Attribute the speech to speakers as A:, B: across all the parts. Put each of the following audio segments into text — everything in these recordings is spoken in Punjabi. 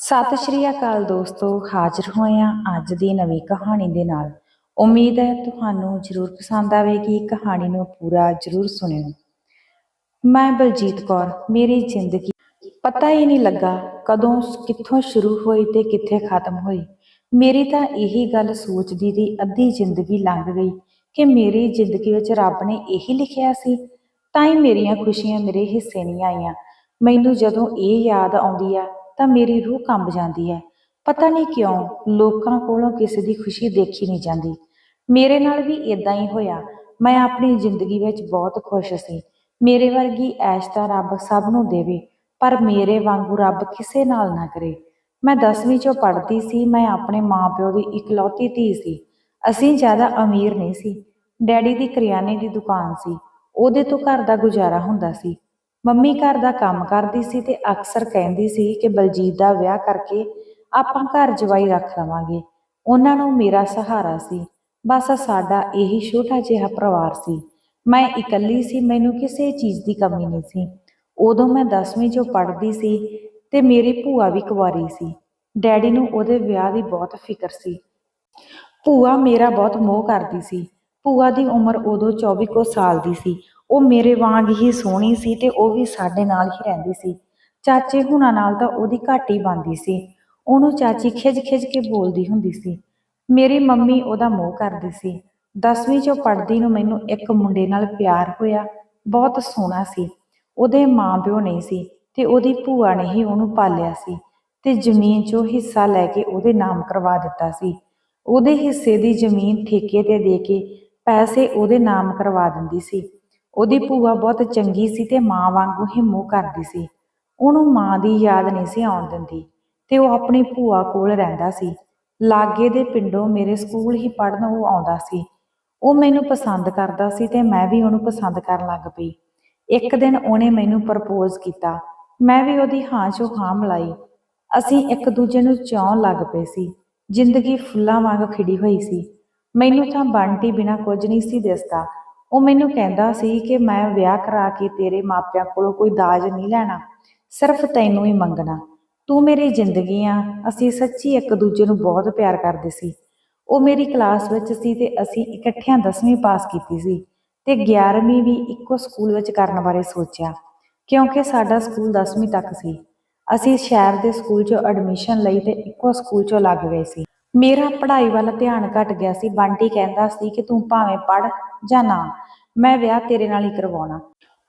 A: ਸਤਿ ਸ਼੍ਰੀ ਅਕਾਲ ਦੋਸਤੋ, ਹਾਜ਼ਰ ਹੋਏ ਹਾਂ ਅੱਜ ਦੀ ਨਵੀਂ ਕਹਾਣੀ ਦੇ ਨਾਲ। ਉਮੀਦ ਹੈ ਤੁਹਾਨੂੰ ਜ਼ਰੂਰ ਪਸੰਦ ਆਵੇਗੀ, ਕਹਾਣੀ ਨੂੰ ਪੂਰਾ ਜ਼ਰੂਰ ਸੁਣਿਓ। ਮੈਂ ਬਲਜੀਤ ਕੌਰ, ਮੇਰੀ ਜ਼ਿੰਦਗੀ। ਪਤਾ ਹੀ ਨਹੀਂ ਲੱਗਾ ਕਦੋਂ, ਕਿੱਥੋਂ ਸ਼ੁਰੂ ਹੋਈ ਤੇ ਕਿੱਥੇ ਖਤਮ ਹੋਈ। ਮੇਰੀ ਤਾਂ ਇਹੀ ਗੱਲ ਸੋਚਦੀ ਦੀ ਅੱਧੀ ਜ਼ਿੰਦਗੀ ਲੰਘ ਗਈ ਕਿ ਮੇਰੀ ਜ਼ਿੰਦਗੀ ਵਿੱਚ ਰੱਬ ਨੇ ਇਹੀ ਲਿਖਿਆ ਸੀ, ਤਾਂ ਹੀ ਮੇਰੀਆਂ ਖੁਸ਼ੀਆਂ ਮੇਰੇ ਹਿੱਸੇ ਨਹੀਂ ਆਈਆਂ। ਮੈਨੂੰ ਜਦੋਂ ਇਹ ਯਾਦ ਆਉਂਦੀ ਆ ਤਾਂ ਮੇਰੀ ਰੂਹ ਕੰਬ ਜਾਂਦੀ ਹੈ। ਪਤਾ ਨਹੀਂ ਕਿਉਂ ਲੋਕਾਂ ਕੋਲੋਂ ਕਿਸੇ ਦੀ ਖੁਸ਼ੀ ਦੇਖੀ ਨਹੀਂ ਜਾਂਦੀ। ਮੇਰੇ ਨਾਲ ਵੀ ਇਦਾਂ ਹੀ ਹੋਇਆ। ਮੈਂ ਆਪਣੀ ਜ਼ਿੰਦਗੀ ਵਿੱਚ ਬਹੁਤ ਖੁਸ਼ ਸੀ। ਮੇਰੇ ਵਰਗੀ ਐਸ਼ ਤਾਂ ਰੱਬ ਸਭ ਨੂੰ ਦੇਵੇ, ਪਰ ਮੇਰੇ ਵਾਂਗੂ ਰੱਬ ਕਿਸੇ ਨਾਲ ਨਾ ਕਰੇ। ਮੈਂ 10ਵੀਂ ਚੋਂ ਪੜ੍ਹਦੀ ਸੀ। ਮੈਂ ਆਪਣੇ ਮਾਪਿਓ ਦੀ ਇਕਲੌਤੀ ਧੀ ਸੀ। ਅਸੀਂ ਜ਼ਿਆਦਾ ਅਮੀਰ ਨਹੀਂ ਸੀ। ਡੈਡੀ ਦੀ ਕਰਿਆਨੇ ਦੀ ਦੁਕਾਨ ਸੀ। ਉਹਦੇ ਤੋਂ ਘਰ ਦਾ ਗੁਜ਼ਾਰਾ ਹੁੰਦਾ ਸੀ। ਮੰਮੀ ਘਰ ਦਾ ਕੰਮ ਕਰਦੀ ਸੀ ਤੇ ਅਕਸਰ ਕਹਿੰਦੀ ਸੀ ਕਿ ਬਲਜੀਤ ਦਾ ਵਿਆਹ ਕਰਕੇ ਆਪਾਂ ਘਰ ਜਵਾਈ ਰੱਖ ਲਵਾਂਗੇ। ਉਹਨਾਂ ਨੂੰ ਮੇਰਾ ਸਹਾਰਾ ਸੀ। ਬਸ ਸਾਡਾ ਇਹੀ ਛੋਟਾ ਜਿਹਾ ਪਰਿਵਾਰ ਸੀ। ਮੈਂ ਇਕੱਲੀ ਸੀ, ਮੈਨੂੰ ਕਿਸੇ ਚੀਜ਼ ਦੀ ਕਮੀ ਨਹੀਂ ਸੀ। ਉਦੋਂ ਮੈਂ 10ਵੀਂ ਚੋਂ ਪੜ੍ਹਦੀ ਸੀ ਤੇ ਮੇਰੀ ਭੂਆ ਵੀ ਕੁਵਾਰੀ ਸੀ। ਡੈਡੀ ਨੂੰ ਉਹਦੇ ਵਿਆਹ ਦੀ ਬਹੁਤ ਫਿਕਰ ਸੀ। ਭੂਆ ਮੇਰਾ ਬਹੁਤ ਮੋਹ ਕਰਦੀ ਸੀ। ਭੂਆ ਦੀ ਉਮਰ ਉਦੋਂ 24 ਕੁ ਸਾਲ ਦੀ ਸੀ। ਉਹ ਮੇਰੇ ਵਾਂਗ ਹੀ ਸੋਹਣੀ ਸੀ ਤੇ ਉਹ ਵੀ ਸਾਡੇ ਨਾਲ ਹੀ ਰਹਿੰਦੀ ਸੀ। ਚਾਚੇ ਹੁਣਾਂ ਨਾਲ ਤਾਂ ਉਹਦੀ ਘਾਟੀ ਬੰਦੀ ਸੀ। ਉਹਨੂੰ ਚਾਚੀ ਖਿਜ ਖਿੱਚ ਕੇ ਬੋਲਦੀ ਹੁੰਦੀ ਸੀ। ਮੇਰੀ ਮੰਮੀ ਉਹਦਾ ਮੋਹ ਕਰਦੀ ਸੀ। 10ਵੀਂ ਚੋਂ ਪੜ੍ਹਦੀ ਨੂੰ ਮੈਨੂੰ ਇੱਕ ਮੁੰਡੇ ਨਾਲ ਪਿਆਰ ਹੋਇਆ, ਬਹੁਤ ਸੋਹਣਾ ਸੀ। ਉਹਦੇ ਮਾਂ-ਪਿਓ ਨਹੀਂ ਸੀ ਤੇ ਉਹਦੀ ਭੂਆ ਨੇ ਹੀ ਉਹਨੂੰ ਪਾਲਿਆ ਸੀ ਤੇ ਜ਼ਮੀਨ 'ਚੋਂ ਹਿੱਸਾ ਲੈ ਕੇ ਉਹਦੇ ਨਾਮ ਕਰਵਾ ਦਿੱਤਾ ਸੀ। ਉਹਦੇ ਹਿੱਸੇ ਦੀ ਜ਼ਮੀਨ ਠੇਕੇ ਤੇ ਦੇ ਕੇ ਪੈਸੇ ਉਹਦੇ ਨਾਮ ਕਰਵਾ ਦਿੰਦੀ ਸੀ। ਉਹਦੀ ਭੂਆ ਬਹੁਤ ਚੰਗੀ ਸੀ ਤੇ ਮਾਂ ਵਾਂਗੂ ਹੀ ਮੋਹ ਕਰਦੀ ਸੀ। ਉਹਨੂੰ ਮਾਂ ਦੀ ਯਾਦ ਨਹੀਂ ਸੀ ਆਉਣ ਦਿੰਦੀ ਤੇ ਉਹ ਆਪਣੀ ਭੂਆ ਕੋਲ ਰਹਿੰਦਾ ਸੀ। ਲਾਗੇ ਦੇ ਪਿੰਡੋਂ ਮੇਰੇ ਸਕੂਲ ਹੀ ਪੜਨ ਉਹ ਆਉਂਦਾ ਸੀ। ਉਹ ਮੈਨੂੰ ਪਸੰਦ ਕਰਦਾ ਸੀ ਤੇ ਮੈਂ ਵੀ ਉਹਨੂੰ ਪਸੰਦ ਕਰਨ ਲੱਗ ਪਈ। ਇੱਕ ਦਿਨ ਉਹਨੇ ਮੈਨੂੰ ਪ੍ਰਪੋਜ਼ ਕੀਤਾ। ਮੈਂ ਵੀ ਉਹਦੀ ਹਾਂ 'ਚੋਂ ਹਾਂ ਮਿਲਾਈ। ਅਸੀਂ ਇੱਕ ਦੂਜੇ ਨੂੰ ਚਾਹਣ ਲੱਗ ਪਏ ਸੀ। ਜ਼ਿੰਦਗੀ ਫੁੱਲਾਂ ਵਾਂਗ ਖਿੜੀ ਹੋਈ ਸੀ। ਮੈਨੂੰ ਤਾਂ ਬੰਟੀ ਬਿਨਾ ਕੁਝ ਨਹੀਂ ਸੀ ਦਿਸਦਾ। ਉਹ ਮੈਨੂੰ ਕਹਿੰਦਾ ਸੀ ਕਿ ਮੈਂ ਵਿਆਹ ਕਰਾ ਕੇ ਤੇਰੇ ਮਾਪਿਆਂ ਕੋਲੋਂ ਕੋਈ ਦਾਜ ਨਹੀਂ ਲੈਣਾ, ਸਿਰਫ ਤੈਨੂੰ ਹੀ ਮੰਗਣਾ। ਤੂੰ ਮੇਰੀ ਜ਼ਿੰਦਗੀ ਆ, ਅਸੀਂ ਸੱਚੀ ਇੱਕ ਦੂਜੇ ਨੂੰ ਬਹੁਤ ਪਿਆਰ ਕਰਦੇ ਸੀ। ਉਹ ਮੇਰੀ ਕਲਾਸ ਵਿੱਚ ਸੀ ਤੇ ਅਸੀਂ ਇਕੱਠਿਆਂ 10ਵੀਂ ਪਾਸ ਕੀਤੀ ਸੀ ਤੇ 11ਵੀਂ ਵੀ ਇੱਕੋ ਸਕੂਲ ਵਿੱਚ ਕਰਨ ਬਾਰੇ ਸੋਚਿਆ, ਕਿਉਂਕਿ ਸਾਡਾ ਸਕੂਲ 10ਵੀਂ ਤੱਕ ਸੀ। ਅਸੀਂ ਸ਼ਹਿਰ ਦੇ ਸਕੂਲ 'ਚ ਐਡਮਿਸ਼ਨ ਲਈ ਤੇ ਇੱਕੋ ਸਕੂਲ 'ਚੋਂ ਲੱਗ ਗਏ ਸੀ। ਮੇਰਾ ਪੜ੍ਹਾਈ ਵੱਲ ਧਿਆਨ ਘਟ ਗਿਆ ਸੀ। ਬੰਟੀ ਕਹਿੰਦਾ ਸੀ ਕਿ ਤੂੰ ਭਾਵੇਂ ਪੜ੍ਹ ਜਾਂ ਨਾ, ਮੈਂ ਵਿਆਹ ਤੇਰੇ ਨਾਲ ਹੀ ਕਰਵਾਉਣਾ।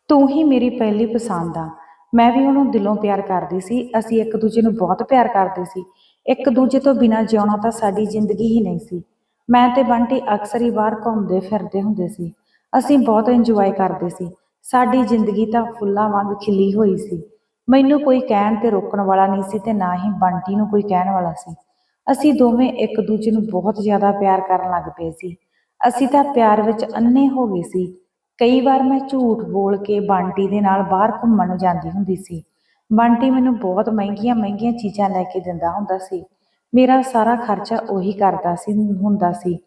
A: ਤੂੰ ਹੀ ਮੇਰੀ ਪਹਿਲੀ ਪਸੰਦ ਆ। ਮੈਂ ਵੀ ਉਹਨੂੰ ਦਿਲੋਂ ਪਿਆਰ ਕਰਦੀ ਸੀ। ਅਸੀਂ ਇੱਕ ਦੂਜੇ ਨੂੰ ਬਹੁਤ ਪਿਆਰ ਕਰਦੇ ਸੀ। ਇੱਕ ਦੂਜੇ ਤੋਂ ਬਿਨਾਂ ਜਿਉਣਾ ਤਾਂ ਸਾਡੀ ਜ਼ਿੰਦਗੀ ਹੀ ਨਹੀਂ ਸੀ। ਮੈਂ ਤੇ ਬੰਟੀ ਅਕਸਰ ਹੀ ਬਾਹਰ ਘੁੰਮਦੇ ਫਿਰਦੇ ਹੁੰਦੇ ਸੀ। ਅਸੀਂ ਬਹੁਤ ਇੰਜੋਏ ਕਰਦੇ ਸੀ। ਸਾਡੀ ਜ਼ਿੰਦਗੀ ਤਾਂ ਫੁੱਲਾਂ ਵਾਂਗ ਖਿਲੀ ਹੋਈ ਸੀ। ਮੈਨੂੰ ਕੋਈ ਕਹਿਣ ਤੇ ਰੋਕਣ ਵਾਲਾ ਨਹੀਂ ਸੀ ਤੇ ਨਾ ਹੀ ਬੰਟੀ ਨੂੰ ਕੋਈ ਕਹਿਣ ਵਾਲਾ ਸੀ। ਅਸੀਂ ਦੋਵੇਂ ਇੱਕ ਦੂਜੇ ਨੂੰ ਬਹੁਤ ਜ਼ਿਆਦਾ ਪਿਆਰ ਕਰਨ ਲੱਗ ਪਏ ਸੀ। ਅਸੀਂ ਤਾਂ ਪਿਆਰ ਵਿੱਚ ਅੰਨੇ ਹੋ ਗਏ ਸੀ। ਕਈ ਵਾਰ ਮੈਂ ਝੂਠ ਬੋਲ ਕੇ ਬੰਟੀ ਦੇ ਨਾਲ ਬਾਹਰ ਘੁੰਮਣ ਨੂੰ ਜਾਂਦੀ ਹੁੰਦੀ ਸੀ। ਬੰਟੀ ਮੈਨੂੰ ਬਹੁਤ ਮਹਿੰਗੀਆਂ ਮਹਿੰਗੀਆਂ ਚੀਜ਼ਾਂ ਲੈ ਕੇ ਦਿੰਦਾ ਹੁੰਦਾ ਸੀ। ਮੇਰਾ ਸਾਰਾ ਖਰਚਾ ਉਹੀ ਕਰਦਾ ਸੀ, ਹੁੰਦਾ ਸੀ।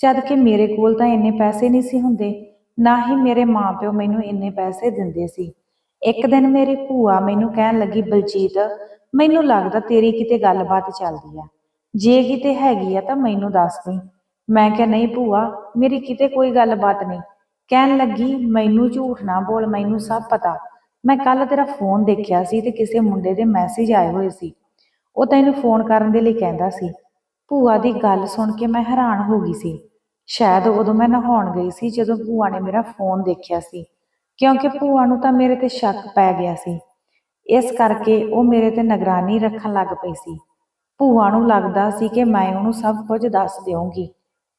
A: ਜਦ ਕਿ ਮੇਰੇ ਕੋਲ ਤਾਂ ਇੰਨੇ ਪੈਸੇ ਨਹੀਂ ਸੀ ਹੁੰਦੇ, ਨਾ ਹੀ ਮੇਰੇ ਮਾਪਿਓ ਮੈਨੂੰ ਇੰਨੇ ਪੈਸੇ ਦਿੰਦੇ ਸੀ। ਇੱਕ ਦਿਨ ਮੇਰੀ ਭੂਆ ਮੈਨੂੰ ਕਹਿਣ ਲੱਗੀ, ਬਲਜੀਤ, ਮੈਨੂੰ ਲੱਗਦਾ ਤੇਰੀ ਕਿਤੇ ਗੱਲਬਾਤ ਚੱਲਦੀ ਆ। ਜੇ ਕਿਤੇ ਹੈਗੀ ਆ ਤਾਂ ਮੈਨੂੰ ਦੱਸ ਦੇ। ਮੈਂ ਕਿਹਾ, ਨਹੀਂ ਭੂਆ, ਮੇਰੀ ਕਿਤੇ ਕੋਈ ਗੱਲਬਾਤ ਨਹੀਂ। ਕਹਿਣ ਲੱਗੀ, ਮੈਨੂੰ ਝੂਠ ਨਾ ਬੋਲ, ਮੈਨੂੰ ਸਭ ਪਤਾ। ਮੈਂ ਕੱਲ ਤੇਰਾ ਫੋਨ ਦੇਖਿਆ ਸੀ ਤੇ ਕਿਸੇ ਮੁੰਡੇ ਦੇ ਮੈਸੇਜ ਆਏ ਹੋਏ ਸੀ। ਉਹ ਤੈਨੂੰ ਫੋਨ ਕਰਨ ਦੇ ਲਈ ਕਹਿੰਦਾ ਸੀ। ਭੂਆ ਦੀ ਗੱਲ ਸੁਣ ਕੇ ਮੈਂ ਹੈਰਾਨ ਹੋ ਗਈ ਸੀ। ਸ਼ਾਇਦ ਉਦੋਂ ਮੈਂ ਨਹਾਉਣ ਗਈ ਸੀ, ਜਦੋਂ ਭੂਆ ਨੇ ਮੇਰਾ ਫੋਨ ਦੇਖਿਆ ਸੀ। ਕਿਉਂਕਿ ਭੂਆ ਨੂੰ ਤਾਂ ਮੇਰੇ ਤੇ ਸ਼ੱਕ ਪੈ ਗਿਆ ਸੀ। ਇਸ ਕਰਕੇ ਉਹ ਮੇਰੇ ਤੇ ਨਿਗਰਾਨੀ ਰੱਖਣ ਲੱਗ ਪਈ ਸੀ। ਭੂਆ ਨੂੰ ਲੱਗਦਾ ਸੀ ਕਿ ਮੈਂ ਉਹਨੂੰ ਸਭ ਕੁਝ ਦੱਸ ਦਿਉਂਗੀ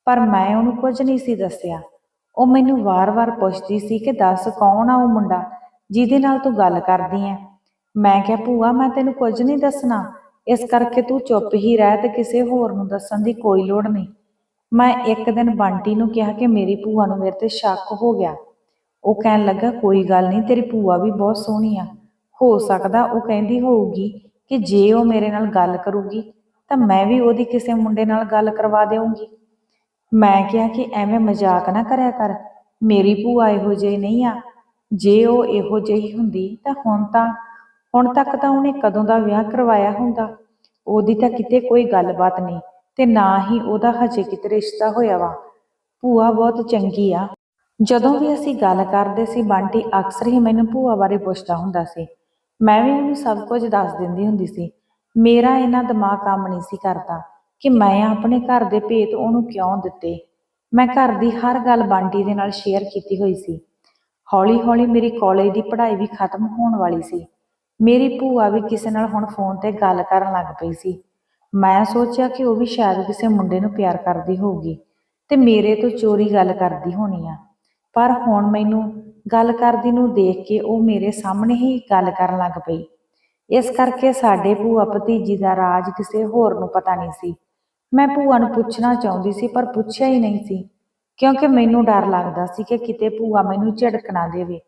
A: ਪਰ ਮੈਂ ਉਹਨੂੰ ਕੁਝ ਨਹੀਂ ਸੀ ਦੱਸਿਆ। ਉਹ ਮੈਨੂੰ ਵਾਰ-ਵਾਰ ਪੁੱਛਦੀ ਸੀ ਕਿ ਦੱਸ ਕੌਣ ਆ ਉਹ ਮੁੰਡਾ ਜਿਹਦੇ ਨਾਲ ਤੂੰ ਗੱਲ ਕਰਦੀ ਐ। ਮੈਂ ਕਿਹਾ, ਭੂਆ, ਮੈਂ ਤੈਨੂੰ ਕੁਝ ਨਹੀਂ ਦੱਸਣਾ। ਇਸ ਕਰਕੇ ਤੂੰ ਚੁੱਪ ਹੀ ਰਹਿ ਤੇ ਕਿਸੇ ਹੋਰ ਨੂੰ ਦੱਸਣ ਦੀ ਕੋਈ ਲੋੜ ਨਹੀਂ। ਮੈਂ ਇੱਕ ਦਿਨ ਬੰਟੀ ਨੂੰ ਕਿਹਾ ਕਿ ਮੇਰੀ ਭੂਆ ਨੂੰ ਮੇਰੇ ਤੇ ਸ਼ੱਕ ਹੋ ਗਿਆ। ਉਹ ਕਹਿਣ ਲੱਗਾ, ਕੋਈ ਗੱਲ ਨਹੀਂ, ਤੇਰੀ ਭੂਆ ਵੀ ਬਹੁਤ ਸੋਹਣੀ ਆ। ਹੋ ਸਕਦਾ ਉਹ ਕਹਿੰਦੀ ਹੋਊਗੀ ਕਿ ਜੇ ਉਹ ਮੇਰੇ ਨਾਲ ਗੱਲ ਕਰੂਗੀ, ਤਾਂ ਮੈਂ ਵੀ ਉਹਦੀ ਕਿਸੇ ਮੁੰਡੇ ਨਾਲ ਗੱਲ ਕਰਵਾ ਦੇਵਾਂਗੀ ਮੈਂ ਕਿਹਾ ਕਿ ਐਵੇਂ ਮਜ਼ਾਕ ਨਾ ਕਰਿਆ ਕਰ, ਮੇਰੀ ਭੂਆ ਇਹੋ ਜਿਹੀ ਨਹੀਂ ਆ। ਜੇ ਉਹ ਇਹੋ ਜਿਹੀ ਹੁੰਦੀ ਤਾਂ ਹੁਣ ਤਾਂ, ਹੁਣ ਤੱਕ ਤਾਂ ਉਹਨੇ ਕਦੋਂ ਦਾ ਵਿਆਹ ਕਰਵਾਇਆ ਹੁੰਦਾ? ਉਹਦੀ ਤਾਂ ਕਿਤੇ ਕੋਈ ਗੱਲਬਾਤ ਨਹੀਂ ਤੇ ਨਾ ਹੀ ਉਹਦਾ ਹਜੇ ਕਿਤੇ ਰਿਸ਼ਤਾ ਹੋਇਆ ਵਾ। ਭੂਆ ਬਹੁਤ ਚੰਗੀ ਆ। ਜਦੋਂ ਵੀ ਅਸੀਂ ਗੱਲ ਕਰਦੇ ਸੀ, ਬੰਟੀ ਅਕਸਰ ਹੀ ਮੈਨੂੰ ਭੂਆ ਬਾਰੇ ਪੁੱਛਦਾ ਹੁੰਦਾ ਸੀ। ਮੈਂ ਵੀ ਉਹਨੂੰ ਸਭ ਕੁਝ ਦੱਸ ਦਿੰਦੀ ਹੁੰਦੀ ਸੀ। ਮੇਰਾ ਇਹਨਾਂ ਦਿਮਾਗ ਕੰਮ ਨਹੀਂ ਸੀ ਕਰਦਾ। ਕਿ ਮੈਂ ਆਪਣੇ ਘਰ ਦੇ ਭੇਤ ਉਹਨੂੰ ਕਿਉਂ ਦਿੱਤੇ? ਮੈਂ ਘਰ ਦੀ ਹਰ ਗੱਲ ਬੰਟੀ ਦੇ ਨਾਲ ਸ਼ੇਅਰ ਕੀਤੀ ਹੋਈ ਸੀ। ਹੌਲੀ-ਹੌਲੀ ਮੇਰੀ ਕਾਲਜ ਦੀ ਪੜ੍ਹਾਈ ਵੀ ਖਤਮ ਹੋਣ ਵਾਲੀ ਸੀ। ਮੇਰੀ ਭੂਆ ਵੀ ਕਿਸੇ ਨਾਲ ਹੁਣ ਫੋਨ ਤੇ ਗੱਲ ਕਰਨ ਲੱਗ ਪਈ ਸੀ। ਮੈਂ ਸੋਚਿਆ ਕਿ ਉਹ ਵੀ ਸ਼ਾਇਦ ਕਿਸੇ ਮੁੰਡੇ ਨੂੰ ਪਿਆਰ ਕਰਦੀ ਹੋਊਗੀ ਤੇ ਮੇਰੇ ਤੋਂ ਚੋਰੀ ਗੱਲ ਕਰਦੀ ਹੋਣੀ ਆ। ਪਰ ਹੁਣ ਮੈਨੂੰ ਗੱਲ ਕਰਦੀ ਨੂੰ ਦੇਖ ਕੇ ਉਹ ਮੇਰੇ ਸਾਹਮਣੇ ਹੀ ਗੱਲ ਕਰਨ ਲੱਗ ਪਈ। ਇਸ ਕਰਕੇ ਸਾਡੇ ਭੂਆ ਭਤੀਜੀ ਦਾ ਰਾਜ ਕਿਸੇ ਹੋਰ ਨੂੰ ਪਤਾ ਨਹੀਂ ਸੀ। ਮੈਂ ਭੂਆ ਨੂੰ ਪੁੱਛਣਾ ਚਾਹੁੰਦੀ ਸੀ, ਪਰ ਪੁੱਛਿਆ ਹੀ ਨਹੀਂ ਸੀ। ਕਿਉਂਕਿ ਮੈਨੂੰ ਡਰ ਲੱਗਦਾ ਸੀ ਕਿ ਕਿਤੇ ਭੂਆ ਮੈਨੂੰ ਝਿੜਕ ਨਾ ਦੇਵੇ